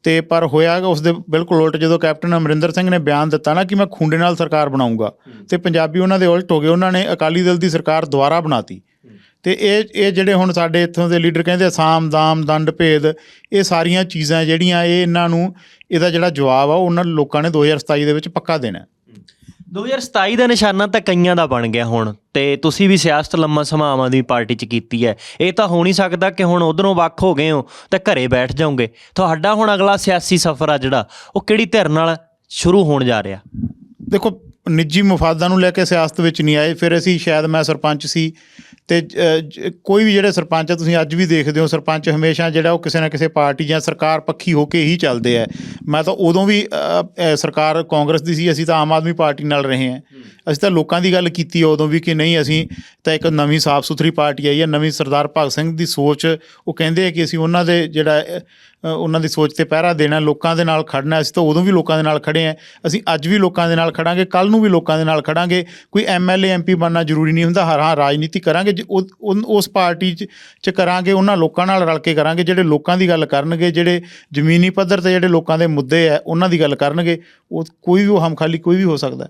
ਤੇ ਪਰ ਹੋਇਆ ਉਸ ਦੇ ਬਿਲਕੁਲ ਉਲਟ ਜਦੋਂ ਕੈਪਟਨ ਅਮਰਿੰਦਰ ਸਿੰਘ ਨੇ ਬਿਆਨ ਦਿੱਤਾ ਨਾ ਕਿ ਮੈਂ ਖੁੰਡੇ ਨਾਲ ਸਰਕਾਰ ਬਣਾਉਂਗਾ ਤੇ ਪੰਜਾਬੀ ਉਹਨਾਂ ਦੇ ਉਲਟ ਹੋ ਗਏ ਉਹਨਾਂ ਨੇ ਅਕਾਲੀ ਦਲ ਦੀ ਸਰਕਾਰ ਦੁਬਾਰਾ ਬਣਾਤੀ। ਤੇ ਇਹ ਇਹ ਜਿਹੜੇ ਹੁਣ ਸਾਡੇ ਇੱਥੋਂ ਦੇ ਲੀਡਰ ਕਹਿੰਦੇ ਆ ਸਾਮ ਦਾਮ ਦੰਡ ਭੇਦ ਇਹ ਸਾਰੀਆਂ ਚੀਜ਼ਾਂ ਜਿਹੜੀਆਂ ਇਹ ਇਹਨਾਂ ਨੂੰ ਇਹਦਾ ਜਿਹੜਾ ਜਵਾਬ ਆ ਉਹ ਉਹਨਾਂ ਲੋਕਾਂ ਨੇ 2027 ਦੇ ਵਿੱਚ ਪੱਕਾ ਦੇਣਾ।
2027 ਦਾ ਨਿਸ਼ਾਨਾ ਤਾਂ ਕਈਆਂ ਦਾ ਬਣ ਗਿਆ ਹੁਣ, ਤੇ ਤੁਸੀਂ ਵੀ ਸਿਆਸਤ ਲੰਮਾ ਸਮਾਂ ਆਮ ਆਦਮੀ ਪਾਰਟੀ 'ਚ ਕੀਤੀ ਹੈ। ਇਹ ਤਾਂ ਹੋ ਨਹੀਂ ਸਕਦਾ ਕਿ ਹੁਣ ਉਧਰੋਂ ਵੱਖ ਹੋ ਗਏ ਹੋ, ਤਾਂ ਘਰੇ ਬੈਠ ਜਾਓਗੇ। ਤੁਹਾਡਾ ਹੁਣ ਅਗਲਾ ਸਿਆਸੀ ਸਫ਼ਰ ਆ ਜਿਹੜਾ, ਉਹ ਕਿਹੜੀ ਧਿਰ ਨਾਲ ਸ਼ੁਰੂ ਹੋਣ ਜਾ ਰਿਹਾ?
ਦੇਖੋ, ਨਿੱਜੀ ਮਫਾਦਾਂ ਨੂੰ ਲੈ ਕੇ ਸਿਆਸਤ ਵਿੱਚ ਨਹੀਂ ਆਏ, ਫਿਰ ਅਸੀਂ ਸ਼ਾਇਦ ਮੈਂ ਸਰਪੰਚ ਸੀ ਤੇ ਜ- ਕੋਈ ਵੀ ਜਿਹੜੇ ਸਰਪੰਚ ਆ, ਤੁਸੀਂ ਅੱਜ ਵੀ ਦੇਖਦੇ ਹੋ, ਸਰਪੰਚ ਹਮੇਸ਼ਾ ਜਿਹੜਾ ਉਹ ਕਿਸੇ ਨਾ ਕਿਸੇ ਪਾਰਟੀ ਜਾਂ ਸਰਕਾਰ ਪੱਖੀ ਹੋ ਕੇ ਹੀ ਚੱਲਦੇ ਆ। ਮੈਂ ਤਾਂ ਉਦੋਂ ਵੀ ਸਰਕਾਰ ਕਾਂਗਰਸ ਦੀ ਸੀ, ਅਸੀਂ ਤਾਂ ਆਮ ਆਦਮੀ ਪਾਰਟੀ ਨਾਲ ਰਹੇ ਹਾਂ। ਅਸੀਂ ਤਾਂ ਲੋਕਾਂ ਦੀ ਗੱਲ ਕੀਤੀ ਉਦੋਂ ਵੀ ਕਿ ਨਹੀਂ, ਅਸੀਂ ਤਾਂ ਇੱਕ ਨਵੀਂ ਸਾਫ਼ ਸੁਥਰੀ ਪਾਰਟੀ ਆਈ ਹੈ ਨਵੀਂ ਸਰਦਾਰ ਭਗਤ ਸਿੰਘ ਦੀ ਸੋਚ। ਉਹ ਕਹਿੰਦੇ ਆ ਕਿ ਅਸੀਂ ਉਹਨਾਂ ਦੇ ਜਿਹੜਾ ਉਹਨਾਂ ਦੀ ਸੋਚ ਤੇ ਪਹਿਰਾ ਦੇਣਾ, ਲੋਕਾਂ ਦੇ ਨਾਲ ਖੜਨਾ, ਅਸੀਂ ਤਾਂ ਉਦੋਂ ਵੀ ਲੋਕਾਂ ਦੇ ਨਾਲ ਖੜੇ ਆ। ਅਸੀਂ ਅੱਜ ਵੀ ਲੋਕਾਂ ਦੇ ਨਾਲ ਖੜਾਂਗੇ ਕੱਲ ਨੂੰ ਵੀ ਲੋਕਾਂ ਦੇ ਨਾਲ ਖੜਾਂਗੇ। ਕੋਈ ਐਮਐਲਏ ਐਮਪੀ ਬਣਨਾ ਜ਼ਰੂਰੀ ਨਹੀਂ ਹੁੰਦਾ, ਹਰ ਹਾਂ ਰਾਜਨੀਤੀ ਕਰਾਂਗੇ, ਜੇ ਉਹ- ਉਸ ਪਾਰਟੀ 'ਚ ਕਰਾਂਗੇ, ਉਹਨਾਂ ਲੋਕਾਂ ਨਾਲ ਰਲ ਕੇ ਕਰਾਂਗੇ, ਜਿਹੜੇ ਲੋਕਾਂ ਦੀ ਗੱਲ ਕਰਨਗੇ, ਜਿਹੜੇ ਜ਼ਮੀਨੀ ਪੱਧਰ ਤੇ ਜਿਹੜੇ ਲੋਕਾਂ ਦੇ ਮੁੱਦੇ ਆ ਉਹਨਾਂ ਦੀ ਗੱਲ ਕਰਨਗੇ। ਉਹ, ਕੋਈ ਵੀ ਉਹ ਹਮਖਾਲੀ ਕੋਈ ਵੀ ਹੋ ਸਕਦਾ। ਹੈ।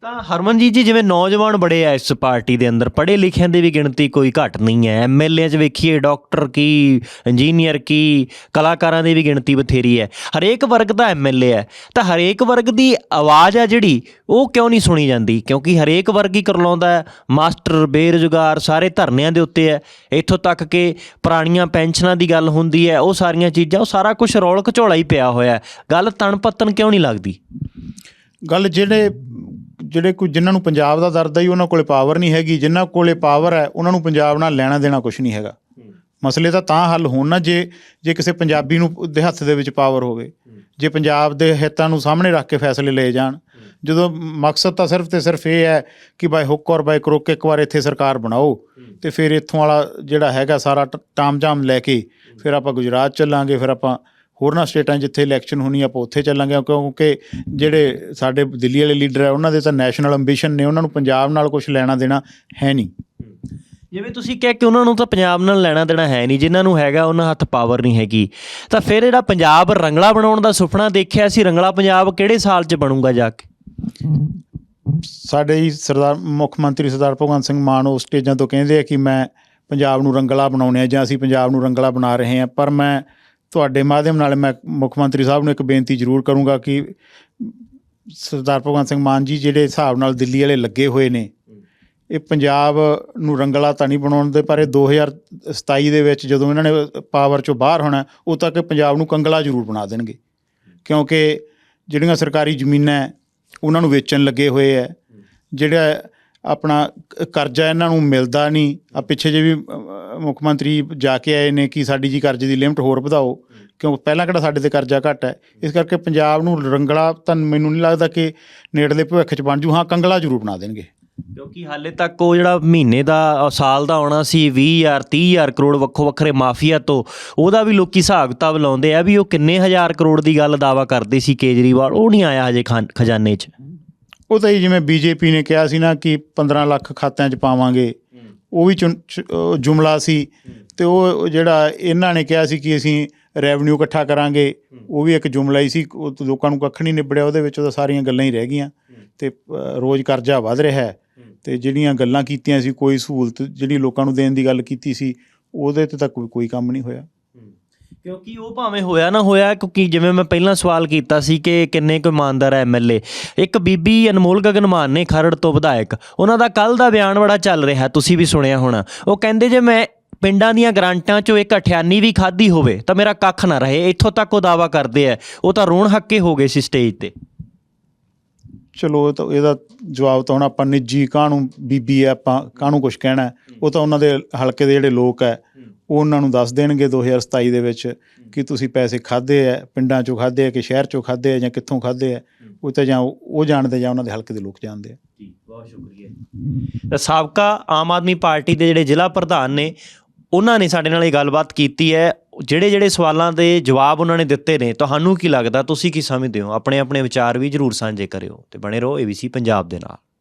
ਤਾਂ ਹਰਮਨਜੀਤ ਜੀ ਜਿਵੇਂ ਨੌਜਵਾਨ ਬੜੇ ਆ ਇਸ ਪਾਰਟੀ ਦੇ ਅੰਦਰ, ਪੜ੍ਹੇ ਲਿਖਿਆਂ ਦੀ ਵੀ ਗਿਣਤੀ ਕੋਈ ਘੱਟ ਨਹੀਂ ਹੈ। ਐਮਐਲਏ 'ਚ ਵੇਖੀਏ, ਡਾਕਟਰ ਕੀ, ਇੰਜੀਨੀਅਰ ਕੀ, ਕਲਾਕਾਰਾਂ ਦੀ ਵੀ ਗਿਣਤੀ ਬਥੇਰੀ ਹੈ। ਹਰੇਕ ਵਰਗ ਦਾ ਐਮਐਲਏ ਹੈ। ਤਾਂ ਹਰੇਕ ਵਰਗ ਦੀ ਆਵਾਜ਼ ਆ ਜਿਹੜੀ, ਉਹ ਕਿਉਂ ਨਹੀਂ ਸੁਣੀ ਜਾਂਦੀ? ਕਿਉਂਕਿ ਹਰੇਕ ਵਰਗ ਹੀ ਕਰਲਾਉਂਦਾ ਹੈ। ਮਾਸਟਰ ਬੇਰੁਜ਼ਗਾਰ ਸਾਰੇ ਧਰਨਿਆਂ ਦੇ ਉੱਤੇ ਹੈ। ਇੱਥੋਂ ਤੱਕ ਕਿ ਪੁਰਾਣੀਆਂ ਪੈਨਸ਼ਨਾਂ ਦੀ ਗੱਲ ਹੁੰਦੀ ਹੈ, ਉਹ ਸਾਰੀਆਂ ਚੀਜ਼ਾਂ, ਉਹ ਸਾਰਾ ਕੁਝ ਰੌਲ ਘਚੋਲਾ ਹੀ ਪਿਆ ਹੋਇਆ ਗੱਲ ਤਣ ਪੱਤਨ ਕਿਉਂ ਨਹੀਂ ਲੱਗਦੀ?
ਗੱਲ ਜਿਹੜੇ ਜਿਹੜੇ ਕੋਈ ਜਿਨ੍ਹਾਂ ਨੂੰ ਪੰਜਾਬ ਦਾ ਦਰਦ ਹੈ ਉਹਨਾਂ ਕੋਲੇ ਪਾਵਰ ਨਹੀਂ ਹੈਗੀ। ਜਿਨ੍ਹਾਂ ਕੋਲੇ ਪਾਵਰ ਹੈ, ਉਹਨਾਂ ਨੂੰ ਪੰਜਾਬ ਨਾਲ ਲੈਣਾ ਦੇਣਾ ਕੁਝ ਨਹੀਂ ਹੈਗਾ। ਮਸਲੇ ਤਾਂ ਤਾਂ ਹੱਲ ਹੋਣ ਨਾ ਜੇ ਜੇ ਕਿਸੇ ਪੰਜਾਬੀ ਨੂੰ ਦੇ ਹੱਥ ਦੇ ਵਿੱਚ ਪਾਵਰ ਹੋਵੇ। ਜੇ ਪੰਜਾਬ ਦੇ ਹਿੱਤਾਂ ਨੂੰ ਸਾਹਮਣੇ ਰੱਖ ਕੇ ਫੈਸਲੇ ਲਏ ਜਾਣ। ਜਦੋਂ ਮਕਸਦ ਤਾਂ ਸਿਰਫ ਤੇ ਸਿਰਫ ਇਹ ਹੈ ਕਿ ਬਾਈ ਹੁੱਕ ਔਰ ਬਾਈ ਕਰੋਕ ਇੱਕ ਵਾਰ ਇੱਥੇ ਸਰਕਾਰ ਬਣਾਓ ਤੇ ਫਿਰ ਇੱਥੋਂ ਵਾਲਾ ਜਿਹੜਾ ਹੈਗਾ ਸਾਰਾ ਟ- ਟਾਮ-ਜਾਮ ਲੈ ਕੇ ਫਿਰ ਆਪਾਂ ਗੁਜਰਾਤ ਚੱਲਾਂਗੇ, ਫਿਰ ਆਪਾਂ ਹੋਰਨਾਂ ਸਟੇਟਾਂ ਜਿੱਥੇ ਇਲੈਕਸ਼ਨ ਹੋਣੀ ਆਪਾਂ ਉੱਥੇ ਚੱਲਾਂਗੇ ਕਿਉਂਕਿ ਜਿਹੜੇ ਸਾਡੇ ਦਿੱਲੀ ਵਾਲੇ ਲੀਡਰ ਹੈ ਉਹਨਾਂ ਦੇ ਤਾਂ ਨੈਸ਼ਨਲ ਐਂਬੀਸ਼ਨ ਨੇ ਉਹਨਾਂ ਨੂੰ ਪੰਜਾਬ ਨਾਲ ਕੁਝ ਲੈਣਾ ਦੇਣਾ ਹੈ ਨਹੀਂ।
ਜਿਵੇਂ ਤੁਸੀਂ ਕਿਹਾ ਕਿ ਉਹਨਾਂ ਨੂੰ ਤਾਂ ਪੰਜਾਬ ਨਾਲ ਲੈਣਾ ਦੇਣਾ ਹੈ ਨਹੀਂ ਜਿਨ੍ਹਾਂ ਨੂੰ ਹੈਗਾ ਉਹਨਾਂ ਹੱਥ ਪਾਵਰ ਨਹੀਂ ਹੈਗੀ। ਤਾਂ ਫਿਰ ਜਿਹੜਾ ਪੰਜਾਬ ਰੰਗਲਾ ਬਣਾਉਣ ਦਾ ਸੁਪਨਾ ਦੇਖਿਆ ਸੀ ਰੰਗਲਾ ਪੰਜਾਬ ਕਿਹੜੇ ਸਾਲ 'ਚ ਬਣੂਗਾ ਜਾ ਕੇ?
ਸਾਡੇ ਹੀ ਸਰਦਾਰ ਮੁੱਖ ਮੰਤਰੀ ਸਰਦਾਰ ਭਗਵੰਤ ਸਿੰਘ ਮਾਨ ਉਸ ਸਟੇਜਾਂ ਤੋਂ ਕਹਿੰਦੇ ਆ ਕਿ ਮੈਂ ਪੰਜਾਬ ਨੂੰ ਰੰਗਲਾ ਬਣਾਉਣੇ ਆ ਜਾਂ ਅਸੀਂ ਪੰਜਾਬ ਨੂੰ ਰੰਗਲਾ ਬਣਾ ਰਹੇ ਹਾਂ ਪਰ ਮੈਂ ਤੁਹਾਡੇ ਮਾਧਿਅਮ ਨਾਲ ਮੈਂ ਮੁੱਖ ਮੰਤਰੀ ਸਾਹਿਬ ਨੂੰ ਇੱਕ ਬੇਨਤੀ ਜ਼ਰੂਰ ਕਰੂੰਗਾ ਕਿ ਸਰਦਾਰ ਭਗਵੰਤ ਸਿੰਘ ਮਾਨ ਜੀ ਜਿਹੜੇ ਹਿਸਾਬ ਨਾਲ ਦਿੱਲੀ ਵਾਲੇ ਲੱਗੇ ਹੋਏ ਨੇ, ਇਹ ਪੰਜਾਬ ਨੂੰ ਰੰਗਲਾ ਤਾਂ ਨਹੀਂ ਬਣਾਉਣ ਦੇ, ਪਰ ਇਹ 2027 ਦੇ ਵਿੱਚ ਜਦੋਂ ਇਹਨਾਂ ਨੇ ਪਾਵਰ ਚੋਂ ਬਾਹਰ ਹੋਣਾ, ਉਦੋਂ ਤੱਕ ਪੰਜਾਬ ਨੂੰ ਕੰਗਲਾ ਜ਼ਰੂਰ ਬਣਾ ਦੇਣਗੇ। ਕਿਉਂਕਿ ਜਿਹੜੀਆਂ ਸਰਕਾਰੀ ਜ਼ਮੀਨਾਂ ਉਹਨਾਂ ਨੂੰ ਵੇਚਣ ਲੱਗੇ ਹੋਏ ਹੈ। ਜਿਹੜਾ ਆਪਣਾ ਕਰਜ਼ਾ ਇਹਨਾਂ ਨੂੰ ਮਿਲਦਾ ਨਹੀਂ। ਆ ਪਿੱਛੇ ਜੇ ਵੀ ਮੁੱਖ ਮੰਤਰੀ ਜਾ ਕੇ ਆਏ ਨੇ ਕਿ ਸਾਡੀ ਜੀ ਕਰਜ਼ੇ ਦੀ ਲਿਮਟ ਹੋਰ ਵਧਾਓ। ਕਿਉਂ? ਪਹਿਲਾਂ ਕਿਹੜਾ ਸਾਡੇ ਤੇ ਕਰਜ਼ਾ ਘੱਟ ਹੈ। ਇਸ ਕਰਕੇ ਪੰਜਾਬ ਨੂੰ ਰੰਗਲਾ ਤਾਂ ਮੈਨੂੰ ਨਹੀਂ ਲੱਗਦਾ ਕਿ ਨੇੜਲੇ ਭਵਿੱਖ 'ਚ ਬਣ ਜੂ। ਹਾਂ, ਕੰਗਲਾ ਜ਼ਰੂਰ ਬਣਾ ਦੇਣਗੇ।
ਕਿਉਂਕਿ ਹਾਲੇ ਤੱਕ ਉਹ ਜਿਹੜਾ ਮਹੀਨੇ ਦਾ ਸਾਲ ਦਾ ਆਉਣਾ ਸੀ 20000 30000 ਕਰੋੜ ਵੱਖੋ ਵੱਖਰੇ ਮਾਫੀਆ ਤੋਂ, ਉਹਦਾ ਵੀ ਲੋਕੀ ਹਿਸਾਬ ਕਿਤਾਬ ਲਾਉਂਦੇ ਆ ਵੀ ਉਹ ਕਿੰਨੇ ਹਜ਼ਾਰ ਕਰੋੜ ਦੀ ਗੱਲ ਦਾਵਾ ਕਰਦੇ ਸੀ ਕੇਜਰੀਵਾਲ। ਉਹ ਨਹੀਂ ਆਇਆ ਹਜੇ ਖਾਨ- ਖਜ਼ਾਨੇ 'ਚ।
ਉਹ ਤਾਂ ਹੀ ਜਿਵੇਂ ਬੀਜੇਪੀ ਨੇ ਕਿਹਾ ਸੀ ਨਾ ਕਿ 15 ਲੱਖ ਖਾਤਿਆਂ 'ਚ ਪਾਵਾਂਗੇ। ਉਹ ਵੀ ਚੁਣ- ਜੁਮਲਾ ਸੀ। ਤੇ ਉਹ ਜਿਹੜਾ ਇਹਨਾਂ ਨੇ ਕਿਹਾ ਸੀ ਕਿ ਅਸੀਂ ਰੈਵਨਿਊ ਇਕੱਠਾ ਕਰਾਂਗੇ। ਉਹ ਵੀ ਇੱਕ ਜੁਮਲਾ ਹੀ ਸੀ। ਉਹ ਲੋਕਾਂ ਨੂੰ ਕੱਖ ਨਹੀਂ ਨਿਬੜਿਆ। ਉਹਦੇ ਵਿੱਚ ਉਹਦਾ ਸਾਰੀਆਂ ਗੱਲਾਂ ਹੀ ਰਹਿ ਗਈਆਂ। ਤੇ ਰੋਜ਼ ਕਰਜ਼ਾ ਵਧ ਰਿਹਾ ਹੈ। ਤੇ ਜਿਹੜੀਆਂ ਗੱਲਾਂ ਕੀਤੀਆਂ ਸੀ, ਕੋਈ ਸਹੂਲਤ ਜਿਹੜੀ ਲੋਕਾਂ ਨੂੰ ਦੇਣ ਦੀ ਗੱਲ ਕੀਤੀ ਸੀ, ਉਹਦੇ ਤੇ ਤਾਂ ਕੋਈ ਕੋਈ ਕੰਮ ਨਹੀਂ ਹੋਇਆ।
ਕਿਉਂਕਿ ਉਹ ਭਾਵੇਂ ਹੋਇਆ ਨਾ ਹੋਇਆ, ਕਿਉਂਕਿ ਜਿਵੇਂ ਮੈਂ ਪਹਿਲਾਂ ਸਵਾਲ ਕੀਤਾ ਸੀ ਕਿ ਕਿੰਨੇ ਕੁ ਇਮਾਨਦਾਰ ਹੈ ਐਮਐਲਏ ਇੱਕ ਬੀਬੀ ਅਨਮੋਲ ਗਗਨਮਾਨ ਨੇ ਖਰੜ ਤੋਂ ਵਿਧਾਇਕ। ਉਹਨਾਂ ਦਾ ਕੱਲ ਦਾ ਬਿਆਨ ਬੜਾ ਚੱਲ ਰਿਹਾ, ਤੁਸੀਂ ਵੀ ਸੁਣਿਆ ਹੋਣਾ। ਉਹ ਕਹਿੰਦੇ ਜੇ ਮੈਂ ਪਿੰਡਾਂ ਦੀਆਂ ਗਰਾਂਟਾਂ ਚੋਂ ਇੱਕ ਅਠਿਆਨੀ ਵੀ ਖਾਦੀ ਹੋਵੇ, ਤਾਂ ਮੇਰਾ ਕੱਖ ਨਾ ਰਹੇ, ਇੱਥੋਂ ਤੱਕ ਉਹ ਦਾਵਾ ਕਰਦੇ ਆ। ਉਹ ਤਾਂ ਰੋਣ ਹੱਕੇ ਹੋ ਗਏ ਸੀ ਸਟੇਜ ਤੇ।
ਚਲੋ ਤਾਂ, ਇਹਦਾ ਜਵਾਬ ਤਾਂ ਹੁਣ ਆਪਾਂ ਨਿੱਜੀ ਕਾਹਨੂੰ ਬੀਬੀ ਹੈ ਆਪਾਂ ਕਾਹਨੂੰ ਕੁਝ ਕਹਿਣਾ। ਉਹ ਤਾਂ ਉਹਨਾਂ ਦੇ ਹਲਕੇ ਦੇ ਜਿਹੜੇ ਲੋਕ ਹੈ ਉਹ ਉਹਨਾਂ ਨੂੰ ਦੱਸ ਦੇਣਗੇ 2027 ਦੇ ਵਿੱਚ ਕਿ ਤੁਸੀਂ ਪੈਸੇ ਖਾਦੇ ਹੈ ਪਿੰਡਾਂ ਚੋਂ ਖਾਦੇ ਹੈ ਕਿ ਸ਼ਹਿਰ ਚੋਂ ਖਾਦੇ ਹੈ ਜਾਂ ਕਿੱਥੋਂ ਖਾਦੇ ਹੈ ਉਹ ਤਾਂ ਜਾਂ ਉਹ ਜਾਣਦੇ ਜਾਂ ਉਹਨਾਂ ਦੇ ਹਲਕੇ ਦੇ ਲੋਕ ਜਾਣਦੇ ਆ।
ਜੀ, ਬਹੁਤ ਸ਼ੁਕਰੀਆ ਤਾਂ ਸਾਬਕਾ ਆਮ ਆਦਮੀ ਪਾਰਟੀ ਦੇ ਜਿਹੜੇ ਜ਼ਿਲ੍ਹਾ ਪ੍ਰਧਾਨ ਨੇ, ਉਹਨਾਂ ਨੇ ਸਾਡੇ ਨਾਲ ਇਹ ਗੱਲਬਾਤ ਕੀਤੀ ਹੈ। ਜਿਹੜੇ ਜਿਹੜੇ ਸਵਾਲਾਂ ਦੇ ਜਵਾਬ ਉਹਨਾਂ ਨੇ ਦਿੱਤੇ ਨੇ, ਤੁਹਾਨੂੰ ਕੀ ਲੱਗਦਾ? ਤੁਸੀਂ ਕੀ ਸਮਝਦੇ ਹੋ? ਆਪਣੇ ਆਪਣੇ ਵਿਚਾਰ ਵੀ ਜਰੂਰ ਸਾਂਝੇ ਕਰਿਓ ਤੇ ਬਣੇ ਰਹੋ ABC ਪੰਜਾਬ ਦੇ ਨਾਲ।